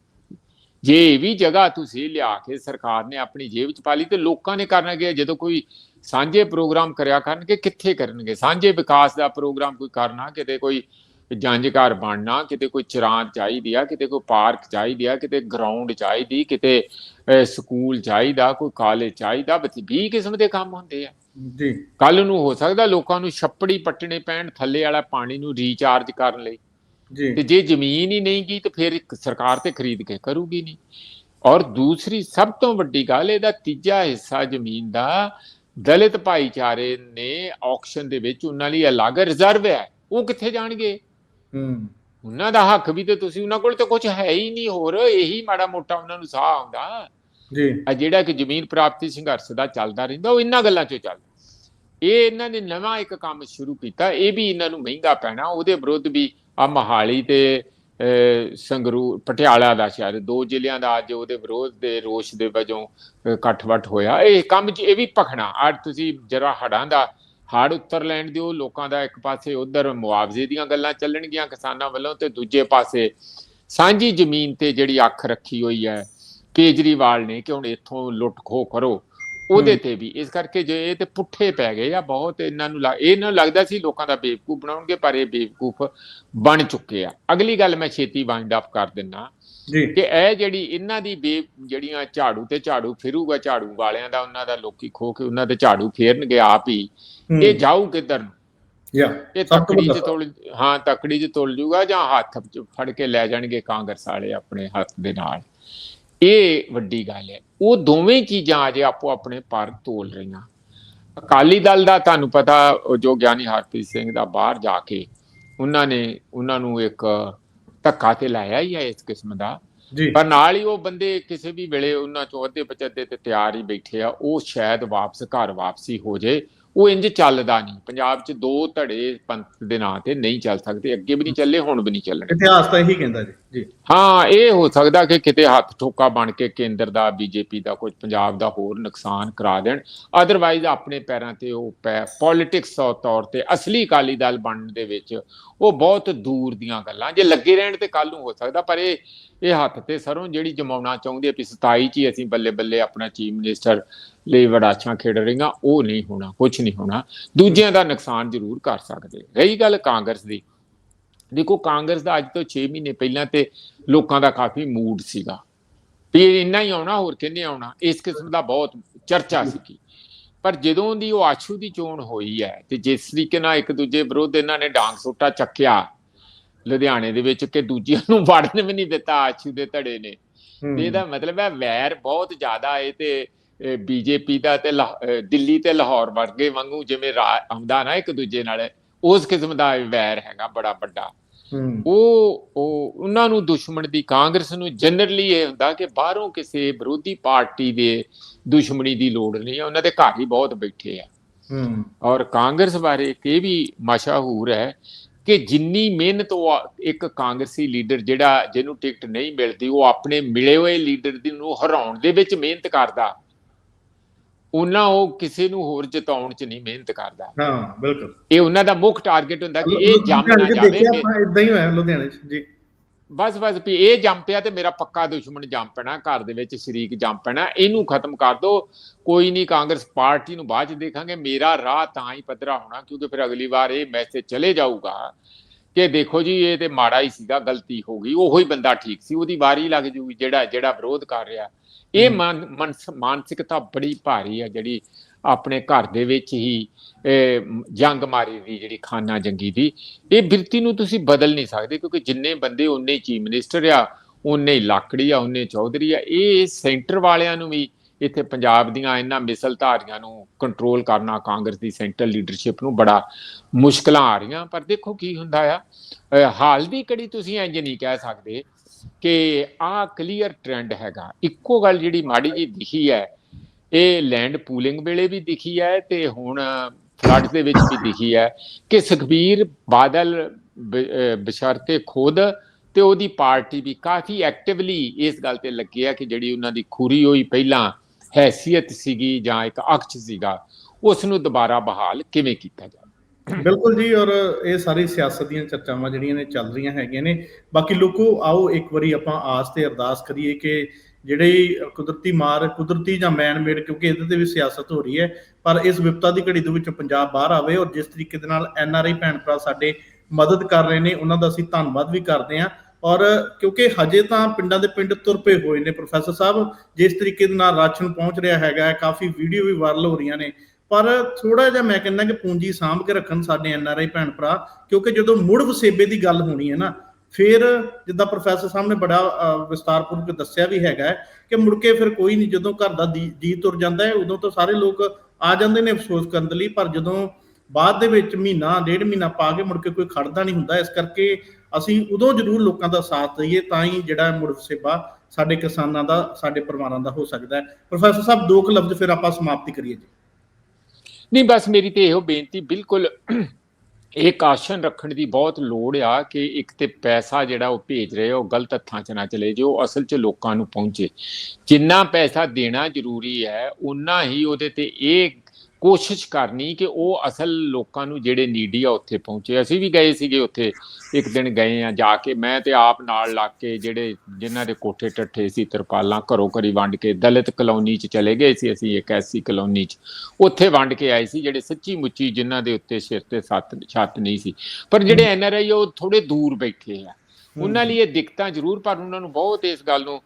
ਜੇ ਇਹ ਵੀ ਜਗ੍ਹਾ ਤੁਸੀਂ ਲਿਆ ਕੇ ਸਰਕਾਰ ਨੇ ਆਪਣੀ ਜੇਬ ਚ ਪਾ ਲਈ ਤੇ ਲੋਕਾਂ ਨੇ ਕਰਨਾ ਕਿ ਜਦੋਂ ਕੋਈ ਸਾਂਝੇ ਪ੍ਰੋਗਰਾਮ ਕਰਿਆ ਕਰਨਗੇ, ਕਿੱਥੇ ਕਰਨਗੇ? ਸਾਂਝੇ ਵਿਕਾਸ ਦਾ ਪ੍ਰੋਗਰਾਮ ਕੋਈ ਕਰਨਾ, ਕਿਤੇ ਕੋਈ ਜੰਝ ਘਰ ਬਣਨਾ ਕਿਤੇ ਕੋਈ ਚਰਾਂ ਚਾਹੀਦੀ ਆ ਕਿਤੇ ਕੋਈ ਪਾਰਕ ਚਾਹੀਦੀ ਆ ਕਿਤੇ ਗਰਾਊਂਡ ਚਾਹੀਦੀ ਕਿਤੇ ਸਕੂਲ ਚਾਹੀਦਾ ਕੋਈ ਕਾਲਜ ਚਾਹੀਦਾ ਬਸ 20 ਕਿਸਮ ਦੇ ਕੰਮ ਹੁੰਦੇ ਆ। ਜੀ। ਕੱਲ ਨੂੰ ਹੋ ਸਕਦਾ ਲੋਕਾਂ ਨੂੰ ਛੱਪੜੀ ਪੱਟਣੇ ਪੈਣ ਥੱਲੇ ਵਾਲਾ ਪਾਣੀ ਨੂੰ ਰੀਚਾਰਜ ਕਰਨ ਲਈ। ਜੀ। ਤੇ ਜੇ ਜ਼ਮੀਨ ਹੀ ਨਹੀਂ ਗਈ ਤੇ ਫਿਰ ਸਰਕਾਰ ਤੇ ਖਰੀਦ ਕੇ ਕਰੂਗੀ ਨਹੀਂ। ਔਰ ਦੂਸਰੀ ਸਭ ਤੋਂ ਵੱਡੀ ਗੱਲ ਇਹਦਾ ਤੀਜਾ ਹਿੱਸਾ ਜ਼ਮੀਨ ਦਾ ਦਲਿਤ ਭਾਈਚਾਰੇ ਨੇ ਆਕਸ਼ਨ ਦੇ ਵਿੱਚ ਉਹਨਾਂ ਲਈ ਅਲੱਗ ਰਿਜ਼ਰਵ ਹੈ। ਉਹ ਕਿੱਥੇ ਜਾਣਗੇ? ਹੂੰ। ਉਹਨਾਂ ਦਾ ਹੱਕ ਵੀ ਤੇ ਤੁਸੀਂ ਉਹਨਾਂ ਕੋਲ ਤਾਂ ਕੁਝ ਹੈ ਹੀ ਨਹੀਂ ਹੋਰ ਇਹੀ ਮਾੜਾ ਮੋਟਾ ਉਹਨਾਂ ਨੂੰ ਸਾਹ ਆਉਂਦਾ। ਜੀ। ਆ ਜਿਹੜਾ ਕਿ ਜ਼ਮੀਨ ਪ੍ਰਾਪਤੀ ਸੰਘਰਸ਼ ਦਾ ਚੱਲਦਾ ਰਹਿੰਦਾ ਉਹ ਇਹਨਾਂ ਗੱਲਾਂ 'ਚੋਂ ਚੱਲਦਾ। ਇਹ ਇਹਨਾਂ ਨੇ ਨਵਾਂ ਇੱਕ ਕੰਮ ਸ਼ੁਰੂ ਕੀਤਾ ਇਹ ਵੀ ਇਹਨਾਂ ਨੂੰ ਮਹਿੰਗਾ ਪੈਣਾ ਉਹਦੇ ਵਿਰੁੱਧ ਵੀ ਆ ਮਹਾਲੀ ਤੇ ਅਹ, ਸੰਗਰੂਰ ਪਟਿਆਲਾ ਦਾ ਸ਼ਾਇਦ ਦੋ ਜ਼ਿਲ੍ਹਿਆਂ ਦਾ ਅੱਜ ਉਹਦੇ ਵਿਰੋਧ ਦੇ ਰੋਸ਼ ਦੇ ਵਜੋਂ ਅਹ, ਇਕੱਠ-ਵੱਠ ਹੋਇਆ। ਇਹ ਕੰਮ 'ਚ ਇਹ ਵੀ ਭਖਣਾ। ਅੱਜ ਤੁਸੀਂ ਜਰਾ ਹੜਾਂ ਦਾ ਹੜ ਉੱਤਰ ਲੈਣ ਦਿਓ ਲੋਕਾਂ ਦਾ ਇੱਕ ਪਾਸੇ ਉਧਰ ਮੁਆਵਜ਼ੇ ਦੀਆਂ ਗੱਲਾਂ ਚੱਲਣਗੀਆਂ ਕਿਸਾਨਾਂ ਵੱਲੋਂ ਤੇ ਦੂਜੇ ਪਾਸੇ ਸਾਂਝੀ ਜ਼ਮੀਨ ਤੇ ਜਿਹੜੀ ਅੱਖ ਰੱਖੀ ਹੋਈ ਹੈ ਕੇਜਰੀਵਾਲ ਨੇ ਕਿ ਹੁਣ ਇੱਥੋਂ ਲੁੱਟ ਖੋ ਕਰੋ। ਉਹਦੇ। ਤੇ ਵੀ ਇਸ ਕਰਕੇ ਜੇ ਇਹ ਤੇ ਪੁੱਠੇ ਪੈ ਗਏ ਆ ਬਹੁਤ ਇਹਨਾਂ ਨੂੰ ਲੱਗ- ਇਹਨਾਂ ਨੂੰ ਲੱਗਦਾ ਸੀ ਲੋਕਾਂ ਦਾ ਬੇਵਕੂਫ ਬਣਾਉਣਗੇ ਪਰ ਇਹ ਬੇਵਕੂਫ ਬਣ ਚੁੱਕੇ ਆ। ਅਗਲੀ ਗੱਲ ਮੈਂ ਛੇਤੀ ਵਾਈਂਡ ਅਪ ਕਰ ਦਿੰਨਾ ਜੀ। ਕਿ ਇਹ ਜਿਹੜੀ ਇਹਨਾਂ ਦੀ ਬੇ ਜਿਹੜੀਆਂ ਝਾੜੂ ਤੇ ਝਾੜੂ ਫਿਰੂਗਾ ਝਾੜੂ ਵਾਲਿਆਂ ਦਾ ਉਹਨਾਂ ਦਾ ਲੋਕੀ ਖੋ ਕੇ ਉਹਨਾਂ ਦੇ ਝਾੜੂ ਫੇਰਨਗੇ ਆਪ ਹੀ। ਇਹ ਜਾਊ ਕਿੱਧਰ ਨੂੰ? ਯਾ ਇਹ ਤੋਂ ਤਕੜੀ ਚ ਤੁਲ ਹਾਂ ਤਕੜੀ ਚ ਤੁਲ ਜੂਗਾ ਜਾਂ ਹੱਥ ਫੜ ਕੇ ਲੈ ਜਾਣਗੇ ਕਾਂਗਰਸ ਵਾਲੇ ਆਪਣੇ ਹੱਥ ਦੇ ਨਾਲ। ਇਹ ਵੱਡੀ ਗੱਲ ਹੈ। ਉਹ ਦੋਵੇਂ ਚੀਜ਼ਾਂ ਅਜੇ ਆਪੋ ਆਪਣੇ ਪਰ ਤੋਲ ਰਹੀਆਂ। ਅਕਾਲੀ ਦਲ ਦਾ ਤੁਹਾਨੂੰ ਪਤਾ ਜੋ ਗਿਆਨੀ ਹਰਪ੍ਰੀਤ ਸਿੰਘ ਦਾ ਬਾਹਰ ਜਾ ਕੇ ਉਹਨਾਂ ਨੇ ਉਹਨਾਂ ਨੂੰ ਇੱਕ ਧੱਕਾ ਤੇ ਲਾਇਆ ਹੀ ਹੈ ਇਸ ਕਿਸਮ ਦਾ। ਪਰ ਨਾਲ ਹੀ ਉਹ ਬੰਦੇ ਕਿਸੇ ਵੀ ਵੇਲੇ ਉਹਨਾਂ ਚੋਂ ਅੱਧੇ ਪਚੱਦੇ ਤੇ ਤਿਆਰ ਹੀ ਬੈਠੇ ਆ ਉਹ ਸ਼ਾਇਦ ਵਾਪਸ ਘਰ ਵਾਪਸੀ ਹੋ ਜੇ। ਉਹ ਇੰਜ ਚੱਲਦਾ ਨਹੀਂ। ਪੰਜਾਬ 'ਚ ਦੋ ਧੜੇ ਪੰਥ ਦੇ ਨਾਂ ਤੇ ਨਹੀਂ ਚੱਲ ਸਕਦੇ। ਅੱਗੇ ਵੀ ਨਹੀਂ ਚੱਲੇ ਹੁਣ ਵੀ ਨਹੀਂ ਚੱਲਣੇ। ਇਤਿਹਾਸ ਤਾਂ ਇਹੀ ਕਹਿੰਦਾ ਜੀ। ਜੀ। ਹਾਂ ਇਹ ਹੋ ਸਕਦਾ ਕਿ ਕਿਤੇ ਹੱਥ ਠੋਕਾ ਬਣ ਕੇ ਕੇਂਦਰ ਦਾ ਬੀਜੇਪੀ ਦਾ ਕੁਝ ਪੰਜਾਬ ਦਾ ਹੋਰ ਨੁਕਸਾਨ ਕਰਾ ਦੇਣ। ਅਦਰਵਾਈਜ਼ ਆਪਣੇ ਪੈਰਾਂ ਤੇ ਉਹ ਪੋਲਿਟਿਕਸ ਤੌਰ ਤੇ ਅਸਲੀ ਅਕਾਲੀ ਦਲ ਬਣਨ ਦੇ ਵਿੱਚ ਉਹ ਬਹੁਤ ਦੂਰ ਦੀਆਂ ਗੱਲਾਂ। ਜੇ ਲੱਗੇ ਰਹਿਣ ਤੇ ਕੱਲ ਨੂੰ ਹੋ ਸਕਦਾ ਪਰ ਇਹ ਇਹ ਹੱਥ ਤੇ ਸਰੋਂ ਜਿਹੜੀ ਜਮਾਉਣਾ ਚਾਹੁੰਦੇ ਆ ਵੀ 27 ਚ ਹੀ ਅਸੀਂ ਬੱਲੇ ਬੱਲੇ ਆਪਣਾ ਚੀਫ ਮਿਨਿਸਟਰ ਲਈ ਵਡਾਛਾਂ ਖੇਡ ਰਹੀਆਂ ਉਹ ਨਹੀਂ ਹੋਣਾ ਕੁਝ ਨਹੀਂ ਹੋਣਾ। ਦੂਜਿਆਂ ਦਾ ਨੁਕਸਾਨ ਜ਼ਰੂਰ ਕਰ ਸਕਦੇ ਰਹੀ ਗੱਲ ਕਾਂਗਰਸ ਦੀ। ਦੇਖੋ ਕਾਂਗਰਸ ਦਾ ਅੱਜ ਤੋਂ 6 ਮਹੀਨੇ ਪਹਿਲਾਂ ਤੇ ਲੋਕਾਂ ਦਾ ਕਾਫੀ ਮੂਡ ਸੀਗਾ। ਵੀ ਇੰਨਾ ਹੀ ਆਉਣਾ ਹੋਰ ਕਿੰਨੇ ਆਉਣਾ? ਇਸ ਕਿਸਮ ਦਾ ਬਹੁਤ ਚਰਚਾ ਸੀਗੀ। ਪਰ ਜਦੋਂ ਦੀ ਉਹ ਆਸ਼ੂ ਦੀ ਚੋਣ ਹੋਈ ਹੈ ਤੇ ਜਿਸ ਤਰੀਕੇ ਨਾਲ ਇੱਕ ਦੂਜੇ ਵਿਰੁੱਧ ਇਹਨਾਂ ਨੇ ਡਾਂਗ ਸੋਟਾ ਚੱਕਿਆ ਲੁਧਿਆਣੇ ਦੇ ਵਿੱਚ ਕਿ ਦੂਜਿਆਂ ਨੂੰ ਵੜਨ ਵੀ ਨਹੀਂ ਦਿੱਤਾ ਆਸ਼ੂ ਦੇ ਧੜੇ ਨੇ। ਇਹਦਾ ਮਤਲਬ ਹੈ ਵੈਰ ਬਹੁਤ ਜ਼ਿਆਦਾ ਹੈ ਤੇ ਬੀਜੇਪੀ ਦਾ ਤੇ ਦਿੱਲੀ ਤੇ ਲਾਹੌਰ ਵਰਗੇ ਵਾਂਗੂ ਜਿਵੇਂ ਆਉਂਦਾ ਨਾ ਇੱਕ ਦੂਜੇ ਨਾਲ ਉਸ ਕਿਸਮ ਦਾ ਵੈਰ ਹੈਗਾ ਬੜਾ ਵੱਡਾ। ਉਹ ਉਹ ਉਹਨਾਂ ਨੂੰ ਦੁਸ਼ਮਣ ਦੀ ਕਾਂਗਰਸ ਨੂੰ ਜਨਰਲੀ ਇਹ ਹੁੰਦਾ ਕਿ ਬਾਹਰੋਂ ਕਿਸੇ ਵਿਰੋਧੀ ਪਾਰਟੀ ਦੇ ਦੁਸ਼ਮਣੀ ਦੀ ਲੋੜ ਨਹੀਂ ਹੈ ਉਹਨਾਂ ਦੇ ਘਰ ਹੀ ਬਹੁਤ ਬੈਠੇ ਆ। ਹੂੰ। ਔਰ ਕਾਂਗਰਸ ਬਾਰੇ ਇਹ ਵੀ ਮਸ਼ਹੂਰ ਹੈ ਕਿ ਜਿੰਨੀ ਮਿਹਨਤ ਉਹ ਇੱਕ ਕਾਂਗਰਸੀ ਲੀਡਰ ਜਿਹੜਾ ਜਿਹਨੂੰ ਟਿਕਟ ਨਹੀਂ ਮਿਲਦੀ ਉਹ ਆਪਣੇ ਮਿਲੇ ਹੋਏ ਲੀਡਰ ਦੀ ਨੂੰ ਹਰਾਉਣ ਦੇ ਵਿੱਚ ਮਿਹਨਤ ਕਰਦਾ। ਉਹਨਾਂ ਉਹ ਕਿਸੇ ਨੂੰ ਹੋਰ ਜਿਤਾਉਣ 'ਚ ਨਹੀਂ ਮਿਹਨਤ ਕਰਦਾ। ਹਾਂ ਬਿਲਕੁਲ। ਇਹ ਉਹਨਾਂ ਦਾ ਮੁੱਖ ਟਾਰਗੇਟ ਹੁੰਦਾ ਕਿ ਇਹ ਜੰਮ ਨਾ ਜਾਵੇ ਦੇਖਿਆ ਮੇ- ਆਪਾਂ ਇਦਾਂ ਹੀ ਹੋਇਆ ਲੁਧਿਆਣੇ 'ਚ ਜੀ। ਬਸ ਬਸ ਵੀ ਇਹ ਜੰਮ ਪਿਆ ਤੇ ਮੇਰਾ ਪੱਕਾ ਦੁਸ਼ਮਣ ਜੰਮ ਪੈਣਾ ਘਰ ਦੇ ਵਿੱਚ ਸ਼ਰੀਕ ਜੰਮ ਪੈਣਾ ਇਹਨੂੰ ਖਤਮ ਕਰ ਦੋ। ਕੋਈ ਨਹੀਂ ਕਾਂਗਰਸ ਪਾਰਟੀ ਨੂੰ ਬਾਅਦ ਚ ਦੇਖਾਂਗੇ। ਮੇਰਾ ਰਾਹ ਤਾਂ ਹੀ ਪੱਧਰਾ ਹੋਣਾ ਕਿਉਂਕਿ ਫਿਰ ਅਗਲੀ ਵਾਰ ਇਹ ਮੈਸੇਜ ਚਲੇ ਜਾਊਗਾ ਕਿ ਦੇਖੋ ਜੀ ਇਹ ਤੇ ਮਾੜਾ ਹੀ ਸੀਗਾ ਗਲਤੀ ਹੋ ਗਈ। ਉਹੋ ਹੀ ਬੰਦਾ ਠੀਕ ਸੀ ਉਹਦੀ ਵਾਰੀ ਲੱਗ ਜੂਗੀ ਜਿਹੜਾ ਜਿਹੜਾ ਵਿਰੋਧ ਕਰ ਰਿਹਾ। ਇਹ। ਮਾਨ- ਮਾਨਸ- ਮਾਨਸਿਕਤਾ ਬੜੀ ਭਾਰੀ ਹੈ ਜਿਹੜੀ ਆਪਣੇ ਘਰ ਦੇ ਵਿੱਚ ਹੀ ਜੰਗ ਮਾਰੀ ਦੀ ਜਿਹੜੀ ਖਾਨਾ ਜੰਗੀ ਦੀ। ਇਹ ਬਿਰਤੀ ਨੂੰ ਤੁਸੀਂ ਬਦਲ ਨਹੀਂ ਸਕਦੇ ਕਿਉਂਕਿ ਜਿੰਨੇ ਬੰਦੇ ਉਨੇ ਚੀਫ ਮਿਨਿਸਟਰ ਆ ਉਨੇ ਹੀ ਲਾਕੜੀ ਆ ਉਨੇ ਚੌਧਰੀ ਆ। ਇਹ ਸੈਂਟਰ ਵਾਲਿਆਂ ਨੂੰ ਵੀ ਇੱਥੇ ਪੰਜਾਬ ਦੀਆਂ ਇਹਨਾਂ ਮਿਸਲਧਾਰੀਆਂ ਨੂੰ ਕੰਟਰੋਲ ਕਰਨਾ ਕਾਂਗਰਸ ਦੀ ਸੈਂਟਰਲ ਲੀਡਰਸ਼ਿਪ ਨੂੰ ਬੜਾ ਮੁਸ਼ਕਲਾਂ ਆ ਰਹੀਆਂ। ਪਰ ਦੇਖੋ ਕੀ ਹੁੰਦਾ ਆ। ਹਾਲ ਦੀ ਕੜੀ ਤੁਸੀਂ ਇੰਜ ਨਹੀਂ ਕਹਿ ਸਕਦੇ ਕਿ ਆਹ ਕਲੀਅਰ ਟ੍ਰੈਂਡ ਹੈਗਾ। ਇੱਕੋ ਗੱਲ ਜਿਹੜੀ ਮਾੜੀ ਜੀ ਦਿਖੀ ਹੈ, ਇਹ ਲੈਂਡ ਪੂਲਿੰਗ ਵੇਲੇ ਵੀ ਦਿਖੀ ਹੈ ਤੇ ਹੁਣ ਫਲੱਡ ਦੇ ਵਿੱਚ ਵੀ ਦਿਖੀ ਹੈ ਕਿ ਸੁਖਬੀਰ ਬਾਦਲ ਬ- ਅਹ, ਬਸ਼ਰਤੇ ਖੁਦ ਤੇ ਉਹਦੀ ਪਾਰਟੀ ਵੀ ਕਾਫੀ ਐਕਟਿਵਲੀ ਇਸ ਗੱਲ ਤੇ ਲੱਗੀ ਹੈ ਕਿ ਜਿਹੜੀ ਉਹਨਾਂ ਦੀ ਖੂਰੀ ਹੋਈ ਪਹਿਲਾਂ ਹੈਸੀਅਤ ਸੀਗੀ ਜਾਂ ਇੱਕ ਅਕਸ਼ ਸੀਗਾ, ਉਸ ਨੂੰ ਦੁਬਾਰਾ ਬਹਾਲ ਕਿਵੇਂ ਕੀਤਾ ਜਾਵੇ? ਬਿਲਕੁਲ ਜੀ, ਔਰ ਇਹ ਸਾਰੀ ਸਿਆਸਤ ਦੀਆਂ ਚਰਚਾਵਾਂ ਜਿਹੜੀਆਂ ਨੇ ਚੱਲ ਰਹੀਆਂ ਹੈਗੀਆਂ ਨੇ। ਬਾਕੀ ਲੋਕੋ, ਆਓ ਇੱਕ ਵਾਰੀ ਆਪਾਂ ਆਸ ਤੇ ਅਰਦਾਸ ਕਰੀਏ ਕਿ ਜਿਹੜੀ ਕੁਦਰਤੀ ਮਾਰ, ਕੁਦਰਤੀ ਜਾਂ ਮੈਨ ਮੇਡ ਕਿਉਂਕਿ ਇਹਦੇ ਤੇ ਵੀ ਸਿਆਸਤ ਹੋ ਰਹੀ ਹੈ, ਪਰ ਇਸ ਵਿਪਤਾ ਦੀ ਘੜੀ ਦੇ ਵਿੱਚ ਪੰਜਾਬ ਬਾਹਰ ਆਵੇ ਔਰ ਜਿਸ ਤਰੀਕੇ ਦੇ ਨਾਲ ਐਨ ਆਰ ਆਈ ਭੈਣ ਭਰਾ ਸਾਡੇ ਮਦਦ ਕਰ ਰਹੇ ਨੇ, ਉਹਨਾਂ ਦਾ ਅਸੀਂ ਧੰਨਵਾਦ ਵੀ ਕਰਦੇ ਹਾਂ। ਔਰ ਕਿਉਂਕਿ ਹਜੇ ਤਾਂ ਪਿੰਡਾਂ ਦੇ ਪਿੰਡ ਤੁਰ ਪਏ ਹੋਏ ਨੇ, ਪ੍ਰੋਫੈਸਰ ਸਾਹਿਬ, ਜਿਸ ਤਰੀਕੇ ਦੇ ਨਾਲ ਰਾਸ਼ਨ ਪਹੁੰਚ ਰਿਹਾ ਹੈਗਾ ਕਾਫੀ ਵੀਡੀਓ ਵੀ ਵਾਇਰਲ ਹੋ ਰਹੀਆਂ ਨੇ। ਪਰ ਥੋੜਾ ਜਿਹਾ ਮੈਂ ਕਹਿੰਦਾ ਕਿ ਪੂੰਜੀ ਸਾਂਭ ਕੇ ਰੱਖਣ ਸਾਡੇ ਐਨ ਆਰ ਆਈ ਭੈਣ ਭਰਾ ਕਿਉਂਕਿ ਜਦੋਂ ਮੁੜ ਵਸੇਬੇ ਦੀ ਗੱਲ ਹੋਣੀ ਹੈ ਨਾ ਫਿਰ ਜਿੱਦਾਂ ਪ੍ਰੋਫੈਸਰ ਸਾਹਿਬ ਨੇ ਬੜਾ ਅਹ, ਵਿਸਤਾਰਪੂਰਵਕ ਦੱਸਿਆ ਵੀ ਹੈਗਾ ਕਿ ਮੁੜ ਕੇ ਫਿਰ ਕੋਈ ਨਹੀਂ ਜਦੋਂ ਘਰ ਦਾ ਦੀ- ਜੀ ਤੁਰ ਜਾਂਦਾ ਹੈ ਉਦੋਂ ਤਾਂ ਸਾਰੇ ਲੋਕ ਆ ਜਾਂਦੇ ਨੇ ਅਫਸੋਸ ਕਰਨ ਦੇ ਲਈ ਪਰ ਜਦੋਂ ਬਾਅਦ ਦੇ ਵਿੱਚ ਮਹੀਨਾ ਡੇਢ ਮਹੀਨਾ ਪਾ ਕੇ ਮੁੜ ਕੇ ਕੋਈ ਖੜਦਾ ਨਹੀਂ ਹੁੰਦਾ ਇਸ ਕਰਕੇ ਅਸੀਂ ਉਦੋਂ ਜ਼ਰੂਰ ਲੋਕਾਂ ਦਾ ਸਾਥ ਦਈਏ ਤਾਂ ਹੀ ਜਿਹੜਾ ਮੁੜ ਵਸੇਬਾ ਸਾਡੇ ਕਿਸਾਨਾਂ ਦਾ ਸਾਡੇ ਪਰਿਵਾਰਾਂ ਦਾ ਹੋ ਸਕਦਾ ਹੈ। ਪ੍ਰੋਫੈਸਰ ਸਾਹਿਬ ਦੋ ਕੁ ਲਫ਼ਜ਼ ਫਿਰ ਆਪਾਂ ਸਮਾਪਤੀ ਕਰੀਏ ਜੀ। ਨਹੀਂ ਬਸ ਮੇਰੀ ਤੇ ਇਹੋ ਬੇਨਤੀ ਬਿਲਕੁਲ ਇਹ ਆਸ਼ਨ ਰੱਖਣ ਦੀ ਬਹੁਤ ਲੋੜ ਆ ਕਿ ਇੱਕ ਤੇ ਪੈਸਾ ਜਿਹੜਾ ਉਹ ਭੇਜ ਰਹੇ ਆ, ਉਹ ਗਲਤ ਹੱਥਾਂ 'ਚ ਨਾ ਚਲੇ ਜੇ ਉਹ ਅਸਲ 'ਚ ਲੋਕਾਂ ਨੂੰ ਪਹੁੰਚੇ। ਜਿੰਨਾ ਪੈਸਾ ਦੇਣਾ ਜ਼ਰੂਰੀ ਹੈ ਉਨਾ ਹੀ ਉਹਦੇ ਤੇ ਇਹ ਕੋਸ਼ਿਸ਼ ਕਰਨੀ ਕਿ ਉਹ ਅਸਲ ਲੋਕਾਂ ਨੂੰ ਜਿਹੜੇ ਨੀਡੀ ਆ ਉੱਥੇ ਪਹੁੰਚੇ। ਅਸੀਂ ਵੀ ਗਏ ਸੀਗੇ ਉੱਥੇ, ਇੱਕ ਦਿਨ ਗਏ ਆ ਜਾ ਕੇ। ਮੈਂ ਤੇ ਆਪ ਨਾਲ ਲੱਗ ਕੇ ਜਿਹੜੇ ਜਿਨ੍ਹਾਂ ਦੇ ਕੋਠੇ ਟੱਠੇ ਸੀ, ਤਰਪਾਲਾਂ ਘਰੋਂ ਘਰੀ ਵੰਡ ਕੇ ਦਲਿਤ ਕਲੋਨੀ 'ਚ ਚਲੇ ਗਏ ਸੀ ਅਸੀਂ, ਇੱਕ ਐਸੀ ਕਲੋਨੀ 'ਚ। ਉੱਥੇ ਵੰਡ ਕੇ ਆਏ ਸੀ ਜਿਹੜੇ ਸੱਚੀ ਮੁੱਚੀ ਜਿਨ੍ਹਾਂ ਦੇ ਉੱਤੇ ਸਿਰ ਤੇ ਸੱਤ, ਛੱਤ ਨਹੀਂ ਸੀ। ਪਰ ਜਿਹੜੇ ਐਨ ਆਰ ਆਈ ਉਹ ਥੋੜੇ ਦੂਰ ਬੈਠੇ ਆ। ਉਹਨਾਂ ਲਈ ਇਹ ਦਿੱਕਤਾਂ ਜ਼ਰੂਰ, ਪਰ ਉਹਨਾਂ ਨੂੰ ਬਹੁਤ ਇਸ ਗੱਲ ਨੂੰ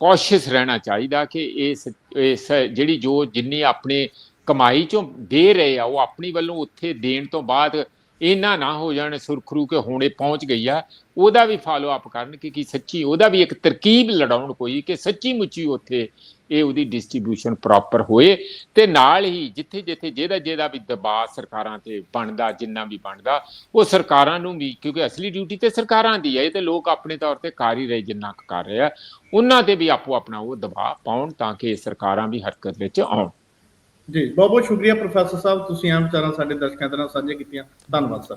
ਕੌਸ਼ੀਅਸ ਰਹਿਣਾ ਚਾਹੀਦਾ ਕਿ ਇਸ ਇਸ ਜਿਹੜੀ ਜੋ ਜਿੰਨੀ ਆਪਣੇ ਕਮਾਈ ਚੋਂ ਦੇ ਰਹੇ ਆ, ਉਹ ਆਪਣੀ ਵੱਲੋਂ ਉੱਥੇ ਦੇਣ ਤੋਂ ਬਾਅਦ ਇਹਨਾਂ ਨਾ ਹੋ ਜਾਣ, ਸੁਰਖਰੂ ਕੇ ਹੁਣੇ ਪਹੁੰਚ ਗਈ ਆ। ਉਹਦਾ ਵੀ ਫਾਲੋ ਅਪ ਕਰਨ ਕਿ ਕੀ ਸੱਚੀ ਉਹਦਾ ਵੀ ਇੱਕ ਤਰਕੀਬ ਲੜਾਉਣ ਕੋਈ ਕਿ ਸੱਚੀ ਮੁੱਚੀ ਉੱਥੇ ਇਹ ਉਹਦੀ ਡਿਸਟ੍ਰੀਬਿਊਸ਼ਨ ਪ੍ਰੋਪਰ ਹੋਏ। ਤੇ ਨਾਲ ਹੀ ਜਿੱਥੇ ਜਿੱਥੇ ਜਿਹਦਾ ਜਿਹਦਾ ਵੀ ਦਬਾਅ ਸਰਕਾਰਾਂ ਤੇ ਬਣਦਾ, ਜਿੰਨਾ ਵੀ ਬਣਦਾ, ਉਹ ਸਰਕਾਰਾਂ ਨੂੰ ਵੀ ਕਿਉਂਕਿ ਅਸਲੀ ਡਿਊਟੀ ਤੇ ਸਰਕਾਰਾਂ ਦੀ ਹੈ ਇਹ ਤੇ ਲੋਕ ਆਪਣੇ ਤੌਰ ਤੇ ਕਰ ਹੀ ਰਹੇ ਜਿੰਨਾ ਕੁ ਕਰ ਰਹੇ ਆ। ਉਹਨਾਂ ਤੇ ਵੀ ਆਪੋ ਆਪਣਾ ਉਹ ਦਬਾਅ ਪਾਉਣ ਤਾਂ ਕਿ ਸਰਕਾਰਾਂ ਵੀ ਹਰਕਤ ਵਿੱਚ ਆਉਣ। ਜੀ ਬਹੁਤ ਬਹੁਤ ਸ਼ੁਕਰੀਆ ਪ੍ਰੋਫੈਸਰ ਸਾਹਿਬ, ਤੁਸੀਂ ਆਮ ਵਿਚਾਰਾਂ ਸਾਡੇ ਦਰਸ਼ਕਾਂ ਦੇ ਨਾਲ ਸਾਂਝੇ ਕੀਤੀਆਂ। ਧੰਨਵਾਦ, ਸਰ।